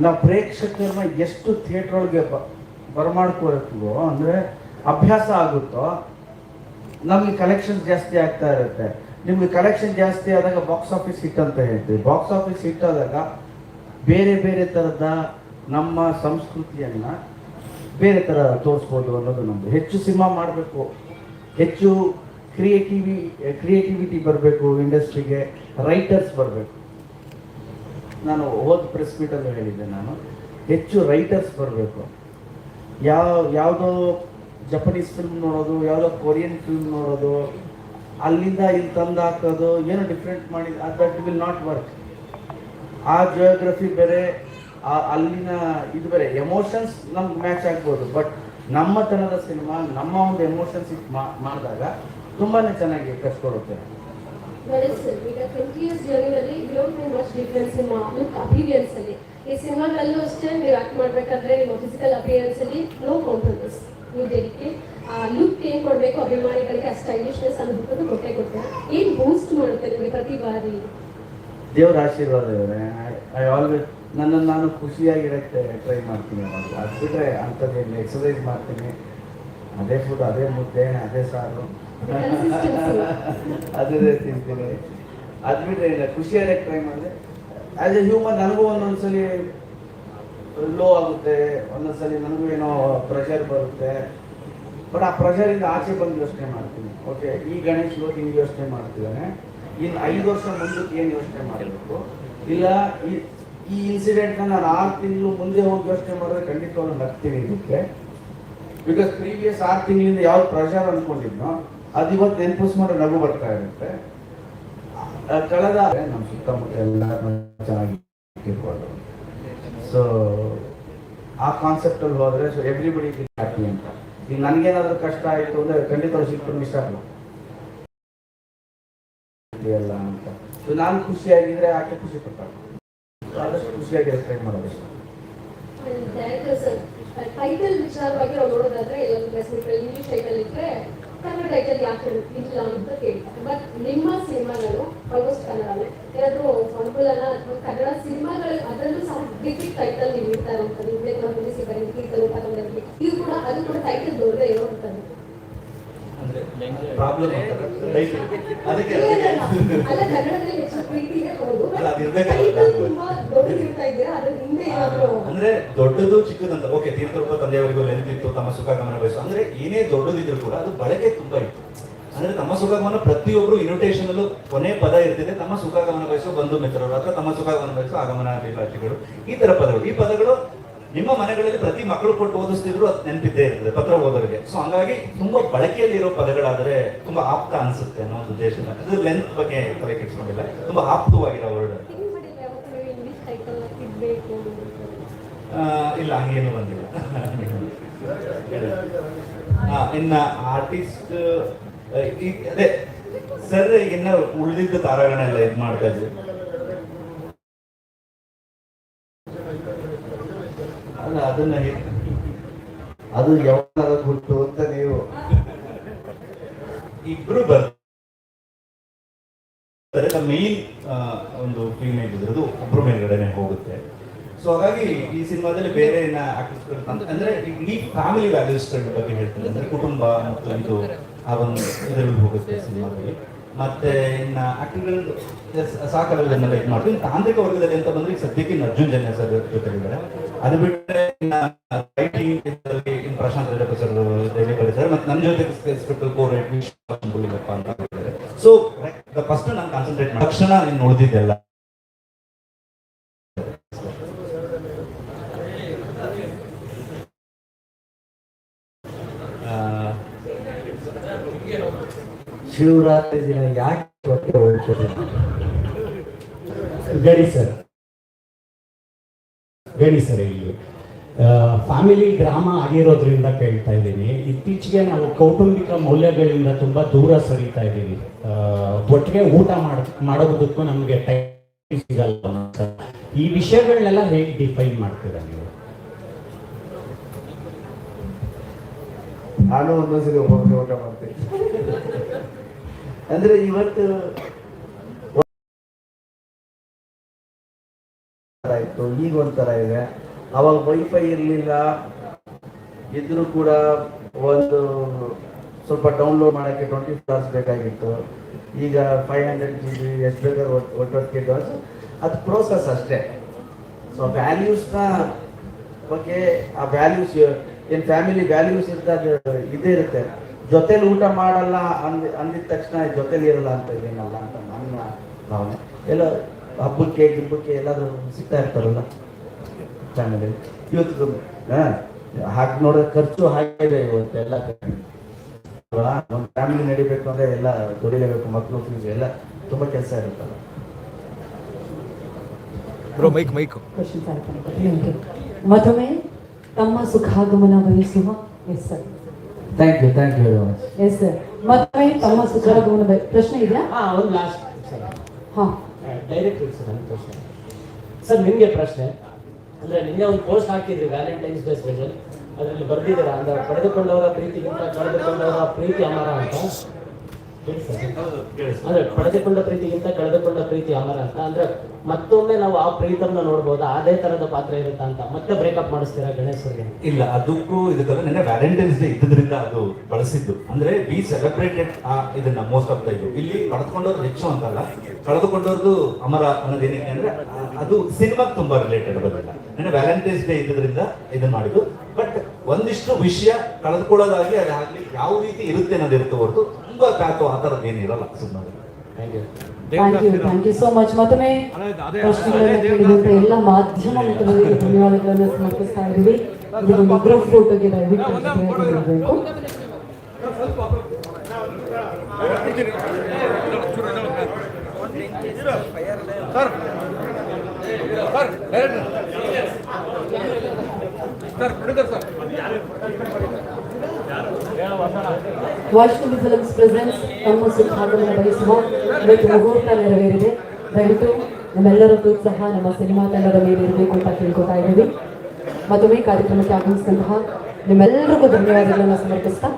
C: ನಾವು ಪ್ರೇಕ್ಷಕರನ್ನ ಎಷ್ಟು ಥಿಯೇಟ್ರ್ ಒಳಗೆ ಬ, ಬರಮಾಡ್ಕೊಳ್ತೀವೋ, ಅಂದರೆ ಅಭ್ಯಾಸ ಆಗುತ್ತೋ, ನಮಗೆ ಕಲೆಕ್ಷನ್ ಜಾಸ್ತಿ ಆಗ್ತಾ ಇರುತ್ತೆ. ನಿಮಗೆ ಕಲೆಕ್ಷನ್ ಜಾಸ್ತಿ ಆದಾಗ ಬಾಕ್ಸ್ ಆಫೀಸ್ ಹಿಟ್ ಅಂತ ಹೇಳ್ತೀವಿ. ಬಾಕ್ಸ್ ಆಫೀಸ್ ಹಿಟ್ ಬೇರೆ ಬೇರೆ ಥರದ ನಮ್ಮ ಸಂಸ್ಕೃತಿಯನ್ನ ಬೇರೆ ಥರ ತೋರಿಸ್ಬೋದು ಅನ್ನೋದು ನಮ್ಮದು ಹೆಚ್ಚು ಸಿನಿಮಾ ಮಾಡಬೇಕು. ಹೆಚ್ಚು ಕ್ರಿಯೇಟಿವಿ ಕ್ರಿಯೇಟಿವಿಟಿ ಬರಬೇಕು ಇಂಡಸ್ಟ್ರಿಗೆ ರೈಟರ್ಸ್ ಬರಬೇಕು. ನಾನು ಹೋದ ಪ್ರೆಸ್ ಮೀಟಲ್ಲಿ ಹೇಳಿದ್ದೆ ನಾನು. ಹೆಚ್ಚು ರೈಟರ್ಸ್ ಬರಬೇಕು. ಯಾವ, ಯಾವುದೋ ಜಪನೀಸ್ ಫಿಲ್ಮ್ ನೋಡೋದು, ಯಾವುದೋ ಕೊರಿಯನ್ ಫಿಲ್ಮ್ ನೋಡೋದು, ಅಲ್ಲಿಂದ ಇಲ್ಲಿ ತಂದು ಹಾಕೋದು, ಏನೋ ಡಿಫ್ರೆಂಟ್ ಮಾಡಿ ದಟ್ ವಿಲ್ ನಾಟ್ ವರ್ಕ್ ಆ ಜಿಯೋಗ್ರಫಿ ಬೇರೆ ಅಲ್ಲಿನ ಇದು ಬೇರೆ ಎಮೋಷನ್ಸ್ ನಮ್ಗೆ ಮ್ಯಾಚ್ ಆಗ್ಬೋದು. ಬಟ್ ನಮ್ಮ ತನದ ಸಿನಿಮಾ ನಮ್ಮ ಒಂದು ಎಮೋಷನ್ಸ್ ಮಾಡಿದಾಗ ತುಂಬಾನೇ ಚೆನ್ನಾಗಿ
H: ಅಲ್ಲಿ ಈ ಸಿನಿಮಾಗಳಲ್ಲೂ ಅಷ್ಟೇ ನೀವು ಆಕ್ಟ್ ಮಾಡ್ಬೇಕಾದ್ರೆ ನಿಮ್ಮ ಫಿಸಿಕಲ್ ಅಪಿಯರೆನ್ಸ್ ಅಲ್ಲಿ ನೋ ಕಾಂಪ್ರಮೈಸ್ ನೀವು ಡೆಡಿಕೇಟ್ ಆ ಲುಕ್ ಏನ್ ಕೊಡ್ಬೇಕು ಅಭಿಮಾನಿಗಳಿಗೆ ಆ ಸ್ಟೈಲಿಶ್ನೆಸ್ ಅನುಭವದ ಕೊಟ್ಟೆ ಕೊಡ್ತಾರೆ ಏನ್ ಬೂಸ್ಟ್ ಮಾಡುತ್ತೆ ನಿಮಗೆ ಪ್ರತಿ ಬಾರಿ?
C: ದೇವರ ಆಶೀರ್ವಾದ ಐ ಆಲ್ವೇಸ್ ನನ್ನನ್ನು ನಾನು ಖುಷಿಯಾಗಿರೋಕ್ಕೆ ಟ್ರೈ ಮಾಡ್ತೀನಿ ಅವಾಗ ಅದು ಬಿಟ್ಟರೆ ಅಂಥದ್ದೇನು ಎಕ್ಸಸೈಸ್ ಮಾಡ್ತೀನಿ. ಅದೇ ಫುಡ್ ಅದೇ ಮುದ್ದೆ ಅದೇ ಸಾರು. ಅದೇ ತಿಂತೀನಿ. ಅದು ಬಿಟ್ಟರೆ ಇಲ್ಲ. ಖುಷಿಯಾಗಿ ಟ್ರೈ ಮಾಡಿದೆ. ಆ್ಯಸ್ ಎ ಹ್ಯೂಮನ್ ನನಗೂ ಒಂದೊಂದ್ಸಲಿ ಲೋ ಆಗುತ್ತೆ. ಒಂದೊಂದ್ಸಲಿ ನನಗೂ ಏನೋ ಪ್ರೆಷರ್ ಬರುತ್ತೆ. ಬಟ್ ಆ ಪ್ರೆಷರಿಂದ ಆಚೆ ಬಂದು ಯೋಚನೆ ಮಾಡ್ತೀನಿ. ಓಕೆ ಈ ಗಣೇಶ್ ಹೋಗಿ ಹಿಂಗೆ ಯೋಚನೆ ಮಾಡ್ತಿದ್ದಾನೆ. ಇನ್ನು ಐದು ವರ್ಷ ಮುಂದಕ್ಕೆ ಏನು ಯೋಚನೆ ಮಾಡಬೇಕು? ಇಲ್ಲ ಈ ಈ ಇನ್ಸಿಡೆಂಟ್ನ ನಾನು ಆರು ತಿಂಗಳು ಮುಂದೆ ಹೋಗಿ ಯೋಚನೆ ಮಾಡಿದ್ರೆ ಖಂಡಿತವಾಗ್ಲೂ ನಗ್ತೀನಿ ಇದಕ್ಕೆ. ಬಿಕಾಸ್ ಪ್ರೀವಿಯಸ್ ಆರು ತಿಂಗಳಿಂದ ಯಾವ ಪ್ರೆಷರ್ ಅನ್ಕೊಂಡಿದ್ನೋ, ಅದು ಇವತ್ತು ನೆನಪಿಸ್ಕೊಂಡ್ರೆ ನಗು ಬರ್ತಾ ಇರುತ್ತೆ. ಕಳೆದ ನಮ್ಮ ಸುತ್ತಮುತ್ತ ಎಲ್ಲ ಚೆನ್ನಾಗಿ ಇಟ್ಕೊಳ್ಬೋದು ಸೊ ಆ ಕಾನ್ಸೆಪ್ಟ್ ಅಲ್ಲಿ ಹೋದ್ರೆ ಸೊ ಎವ್ರಿಬಡಿ ಹ್ಯಾಪಿ ಅಂತ. ಈಗ ನನ್ಗೇನಾದ್ರೂ ಕಷ್ಟ ಆಯಿತು ಅಂದ್ರೆ ಖಂಡಿತ ಸಿಕ್ಕೊಂಡು ಇಷ್ಟ ಅಲ್ಲ ಅಂತ. ಸೊ ನಾನು ಖುಷಿಯಾಗಿದ್ರೆ ಆಕೆ ಖುಷಿ ಪಡ್ತಾಳೆ. ಆದಷ್ಟು ಖುಷಿಯಾಗಿ ಟ್ರೈ ಮಾಡೋದು
H: ಸರ್ ಟೈಟಲ್ ವಿಚಾರವಾಗಿ ನಾವು ನೋಡೋದಾದ್ರೆ ಎಲ್ಲೊಂದು ಇಂಗ್ಲಿಷ್ ಟೈಟಲ್ ಇದ್ರೆ ಕನ್ನಡ ಟೈಟಲ್ ಯಾಕೆ ಇಲ್ಲ ಅಂತ ಕೇಳ್ತಾರೆ ಬಟ್ ನಿಮ್ಮ ಸಿನಿಮಾಗಳು ಆಲ್ಮೋಸ್ಟ್ ಕನ್ನಡನೇ ಏನಾದರೂ ಅಥವಾ ಕನ್ನಡ ಸಿನಿಮಾಗಳು ಅದರಲ್ಲೂ ಸಹ ಟೈಟಲ್ ನೀವು ನಿಲ್ಲಿಸಿ ಬರೀ ಕೀರ್ತನೆ ಕಾದಂಬರಿ ಇದು ಕೂಡ, ಅದು ಕೂಡ ಟೈಟಲ್ ದೊಡ್ಡದೇ ಇರೋ ಅಂತಾರೆ
A: ಅಂದ್ರೆ ಪ್ರಾಬ್ಲಮ್ ಅದಕ್ಕೆ
H: ಅಲ್ಲ ಅಂದ್ರೆ
A: ದೊಡ್ಡದು ಚಿಕ್ಕದಂತ ಓಕೆ ತೀರ್ಥರೂಪ ತಂದೆಯವರಿಗೂ ಲೆಂದಿತ್ತು ತಮ್ಮ ಸುಖ ಗಮನ ಬಯಸು ಅಂದ್ರೆ ಏನೇ ದೊಡ್ಡದಿದ್ರು ಕೂಡ ಅದು ಬಳಕೆ ತುಂಬಾ ಇತ್ತು. ಅಂದ್ರೆ ತಮ್ಮ ಸುಖಗಮನ ಪ್ರತಿಯೊಬ್ರು ಇನ್ವಿಟೇಷನ್ ಅಲ್ಲೂ ಕೊನೆ ಪದ ಇರ್ತಿದೆ. ತಮ್ಮ ಸುಖ ಗಮನ ಬಯಸೋ ಬಂಧು ಮಿತ್ರರು ಅಥವಾ ತಮ್ಮ ಸುಖ ಗಮನ ಬಯಸೋ ಆಗಮನ ಅಭಿಲಾಷಿಗಳು ಈ ತರ ಪದಗಳು. ಈ ಪದಗಳು ನಿಮ್ಮ ಮನೆಗಳಲ್ಲಿ ಪ್ರತಿ ಮಕ್ಕಳು ಕೊಟ್ಟು ಓದಿಸ್ತಿದ್ರು ಅದು ನೆನಪಿದ್ದೇ ಇರ್ತದೆ ಪತ್ರ ಓದೋರಿಗೆ. ಸೊ ಹಂಗಾಗಿ ತುಂಬಾ ಬಳಕೆಯಲ್ಲಿ ಇರೋ ಪದಗಳಾದ್ರೆ ತುಂಬಾ ಆಪ್ತ ಅನ್ಸುತ್ತೆ ಅನ್ನೋ ಒಂದು ಉದ್ದೇಶದಿಂದ ಅದು ಲೆಂತ್ ಬಗ್ಗೆ ತಲೆ ಕೆಡಿಸ್ಕೊಂಡಿಲ್ಲ ತುಂಬಾ ಆಪ್ತವಾಗಿರೋ ವರ್ಡ್ ಇಲ್ಲ ಹಂಗೇನು ಬಂದಿಲ್ಲ. ಇನ್ನ ಆರ್ಟಿಸ್ಟ್ ಅದೇ ಸರ್ ಇನ್ನ ಉಳಿದಿದ್ದ ತಾರಾಗಣ ಎಲ್ಲ ಇದು ಮಾಡ್ತಾ ಇದ್ವಿ.
C: ಅದನ್ನ ಹೇ- ಅದು ಯಾವಾಗ ಗುಟ್ಟು ಅಂತ ನೀವು.
A: ಇಬ್ರು ಬರ್ತಾರೆ ಮೇನ್ ಒಂದು ಫೀಮೇಲ್ ಇದ್ರದ್ದು ಒಬ್ರು ಮೇಲ್ಗಡೆನೆ ಹೋಗುತ್ತೆ. ಸೊ ಹಾಗಾಗಿ ಈ ಸಿನಿಮಾದಲ್ಲಿ ಬೇರೆ ಅಂದ್ರೆ ಈ ಫ್ಯಾಮಿಲಿ ವ್ಯಾಲ್ಯೂಸ್ ಬಗ್ಗೆ ಹೇಳ್ತೀನಿ ಅಂದ್ರೆ ಕುಟುಂಬ ಮತ್ತು ಇದು ಆ ಒಂದು ಇದರಲ್ಲಿ ಹೋಗುತ್ತೆ ಸಿನಿಮಾದಲ್ಲಿ. ಮತ್ತೆ ಇನ್ನ ಆಕ್ಟಿಂಗ್ ಸಾಕಲ್ಲ ಇದು ಮಾಡ್ತೀವಿ. ತಾಂತ್ರಿಕ ವರ್ಗದಲ್ಲಿ ಅಂತ ಬಂದ್ರೆ ಸದ್ಯಕ್ಕೆ ಅರ್ಜುನ್ ಜನ್ಯ ಸರ್ ಜೊತೆಲಿದ್ದಾರೆ. ಅದು ಬಿಟ್ಟರೆ ಪ್ರಶಾಂತ್ ರೇಡಪ್ಪ ಸರ್ ಹೇಳಿದ್ದಾರೆ ಮತ್ತೆ ನನ್ನ ಜೊತೆ ಸ್ಕ್ರಿಪ್ಟ್ ಕೋ ರೈಟಿಂಗ್ ಅಂತ ಹೇಳಿದ್ದಾರೆ ಸೊ ಫಸ್ಟ್ ನಾನು ಕಾನ್ಸಂಟ್ರೇಟ್ ಮಾಡಿ ತಕ್ಷಣ ನೀನು ಉಳಿದಿದ್ದೆಲ್ಲ
C: ಶಿವರಾತ್ರಿ ದಿನ ಯಾಕೆ ಹೋಗ್ತದೆ
F: ಗಡಿ ಸರ್ ಗಡಿ ಸರ್ ಇಲ್ಲಿ ಫ್ಯಾಮಿಲಿ ಡ್ರಾಮಾ ಆಗಿರೋದ್ರಿಂದ ಕೇಳ್ತಾ ಇದ್ದೀನಿ. ಇತ್ತೀಚೆಗೆ ನಾವು ಕೌಟುಂಬಿಕ ಮೌಲ್ಯಗಳಿಂದ ತುಂಬ ದೂರ ಸರಿತಾ ಇದ್ದೀವಿ. ಒಟ್ಟಿಗೆ ಊಟ ಮಾಡ, ಮಾಡೋದಕ್ಕೂ ನಮಗೆ ಟೈಮ್ ಸಿಗಲ್ಲ ಈ ವಿಷಯಗಳನ್ನೆಲ್ಲ ಹೇಗೆ ಡಿಫೈನ್ ಮಾಡ್ತೀರಾ ನೀವು?
C: ನಾನು ಒಂದೊಂದ್ಸರಿ ಒಬ್ಬೊಬ್ಬರು ಊಟ ಮಾಡ್ತೀನಿ. ಅಂದ್ರೆ ಇವತ್ತು ಇತ್ತು ಈಗ ಒಂಥರ ಇದೆ. ಅವಾಗ ವೈಫೈ ಇರಲಿಲ್ಲ. ಇದ್ರೂ ಕೂಡ ಒಂದು ಸ್ವಲ್ಪ ಡೌನ್ಲೋಡ್ ಮಾಡೋಕ್ಕೆ ಟ್ವೆಂಟಿ ಫೋರ್ ಅವರ್ಸ್ ಬೇಕಾಗಿತ್ತು. ಈಗ ಫೈವ್ ಹಂಡ್ರೆಡ್ ಜಿ ಬಿ ಎಷ್ಟು ಬೇಕಾದ್ರೆ ಒಟ್ಟೊಟ್ಟಿಗೆ ಡಾಸ್ ಅದು ಪ್ರೋಸೆಸ್ ಅಷ್ಟೇ. ಸೊ ವ್ಯಾಲ್ಯೂಸ್ನ ಬಗ್ಗೆ, ಆ ವ್ಯಾಲ್ಯೂಸ್ ಏನು ಫ್ಯಾಮಿಲಿ ವ್ಯಾಲ್ಯೂಸ್ ಇರ್ತದೆ ಇದೇ ಇರುತ್ತೆ. ಜೊತೇಲಿ ಊಟ ಮಾಡಲ್ಲ ಅಂದ, ಅಂದಿದ ತಕ್ಷಣ ಜೊತೇಲಿ ಇರಲ್ಲ ಅಂತ ಇದೇನಲ್ಲ ಅಂತ ನನ್ನ ಭಾವನೆ. ಎಲ್ಲ ಹಬ್ಬಕ್ಕೆ, ಗಿಬ್ಬಕ್ಕೆ ಎಲ್ಲಾದರೂ ಸಿಗ್ತಾ ಇರ್ತಾರಲ್ಲ. ಫ್ಯಾಮಿಲಿ ಇವತ್ತು ಹಾಕಿ ನೋಡ ಖರ್ಚು ಹಾಕಿದೆ ಇವತ್ತು ಎಲ್ಲ ಒಂದು ಫ್ಯಾಮಿಲಿ ನಡಿಬೇಕು ಅಂದ್ರೆ ಎಲ್ಲ ದುಡಿಲೇಬೇಕು ಮಕ್ಕಳು ಫೀಸ್ ಎಲ್ಲ ತುಂಬಾ ಕೆಲಸ ಇರುತ್ತಲ್ಲ.
B: Mic mic. ಮತ್ತೊಮ್ಮೆ ತಮ್ಮ ಸುಖಾಗಮನ ಬಯಸುವ yes sir
C: thank you thank you very much
B: yes sir ಮತ್ತೊಮ್ಮೆ ತಮ್ಮ ಸುಖಾಗಮನ ಪ್ರಶ್ನೆ ಇದೆಯಾ?
F: ಹಾಂ ಒಂದು ಲಾಸ್ಟ್ ಸರ್
B: ಹಾ.
F: ಡೈರೆಕ್ಟ್ ಸರ್ ನನ್ನ ಪ್ರಶ್ನೆ. ಸರ್ ನಿಮಗೆ ಪ್ರಶ್ನೆ. ಅಂದ್ರೆ ನಿನ್ನೆ ಒಂದು ಪೋಸ್ಟ್ ಹಾಕಿದ್ರಿ ವ್ಯಾಲೆಂಟೈನ್ಸ್ ಡೇ ಸ್ಪೆಷಲ್ ಅದರಲ್ಲಿ ಬರ್ದಿದ್ದೀರಾ? ಅಂದ್ರೆ ಪಡೆದುಕೊಂಡವರ ಪ್ರೀತಿಗಿಂತ ಕಳೆದುಕೊಂಡವರ ಪ್ರೀತಿ ಅಮರ ಅಂತ. ಅಂದ್ರೆ ಪಡೆದುಕೊಂಡ ಪ್ರೀತಿಗಿಂತ ಕಳೆದುಕೊಂಡ ಪ್ರೀತಿ ಅಮರ ಅಂತ. ಅಂದ್ರೆ ಮತ್ತೊಮ್ಮೆ ನಾವು ಆ ಪ್ರೀತಮ್ನ ನೋಡ್ಬೋದಾ? ಅದೇ ತರದ ಪಾತ್ರ ಇರುತ್ತ ಅಂತ. ಮತ್ತೆ ಬ್ರೇಕಪ್ ಮಾಡಿಸ್ತೀರಾ ಗಣೇಶ್ ಅವ್ರಿಗೆ
A: ಇಲ್ಲ, ಅದಕ್ಕೂ ಇದಕ್ಕೆಲ್ಲ. ನಿನ್ನೆ ವ್ಯಾಲೆಂಟೈನ್ಸ್ ಡೇ ಇದ್ದದ್ರಿಂದ ಅದು ಬಳಸಿದ್ದು. ಅಂದ್ರೆ ವಿ ಸೆಲೆಬ್ರೇಟೆಡ್ ಆ, ಇದನ್ನ ಮೋಸ್ಟ್ ಆಫ್ ದ ಇದು. ಇಲ್ಲಿ ಪಡೆದುಕೊಂಡವ್ರು ಹೆಚ್ಚು ಅಂತಲ್ಲ. ಕಳೆದುಕೊಂಡವ್ರದ್ದು ಅಮರ ಅನ್ನೋದೇನಕ್ಕೆ ಅಂದ್ರೆ ಅದು ಸಿನಿಮಾಗೆ ತುಂಬಾ ರಿಲೇಟೆಡ್ ಬರಲಿಲ್ಲ. ನಿನ್ನೆ ವ್ಯಾಲೆಂಟೈನ್ಸ್ ಡೇ ಇದ್ದರಿಂದ ಇದನ್ನ ಮಾಡಿದ್ದು. ಬಟ್ ಒಂದಿಷ್ಟು ವಿಷಯ ಕಳೆದುಕೊಳ್ಳೋದಾಗಿ ಅದಾಗ್ಲಿ ಯಾವ ರೀತಿ ಇರುತ್ತೆ ಅನ್ನೋದು ಇರುತ್ತೆ ಹೊರತು ತುಂಬಾ ಪ್ಯಾಕು ಆ ಥರದ್ದು ಏನಿರಲ್ಲ ಸುಮ್ಮನೆ
F: thank you.
B: Thank you so much ಮತ್ತೊಮ್ಮೆ ಎಲ್ಲ ಮಾಧ್ಯಮ ಮಿತ್ರರಿಗೆ ಧನ್ಯವಾದಗಳನ್ನು ಸಮರ್ಪಿಸ್ತಾ ಇದ್ದೀವಿ. ಇದು ಗ್ರೂಪ್ ಫೋಟೋಗೆ ದಯವಿಟ್ಟು ಇರಬೇಕು ವಾಯ್ಷ್ಣವಿ ಫಿಲ್ಮ್ಸ್ ಪ್ರೆಸೆನ್ಸ್ ತಮ್ಮ ಸುಖಾಗಮನ ಬಯಸುವ ಇವತ್ತು ಮುಹೂರ್ತ ನೆರವೇರಿದೆ. ದಯವಿಟ್ಟು ನಮ್ಮೆಲ್ಲರ ಸಹ ನಮ್ಮ ಸಿನಿಮಾ ತಂಡದ ಮೇಲೆ ಇರಬೇಕು ಅಂತ ಕೇಳ್ಕೊತಾ ಇದ್ದೀವಿ. ಮತ್ತೊಮ್ಮೆ ಕಾರ್ಯಕ್ರಮಕ್ಕೆ ಆಗಮಿಸಿದಂತಹ ನಿಮ್ಮೆಲ್ಲರಿಗೂ ಧನ್ಯವಾದಗಳನ್ನು ಸಮರ್ಪಿಸ್ತಾ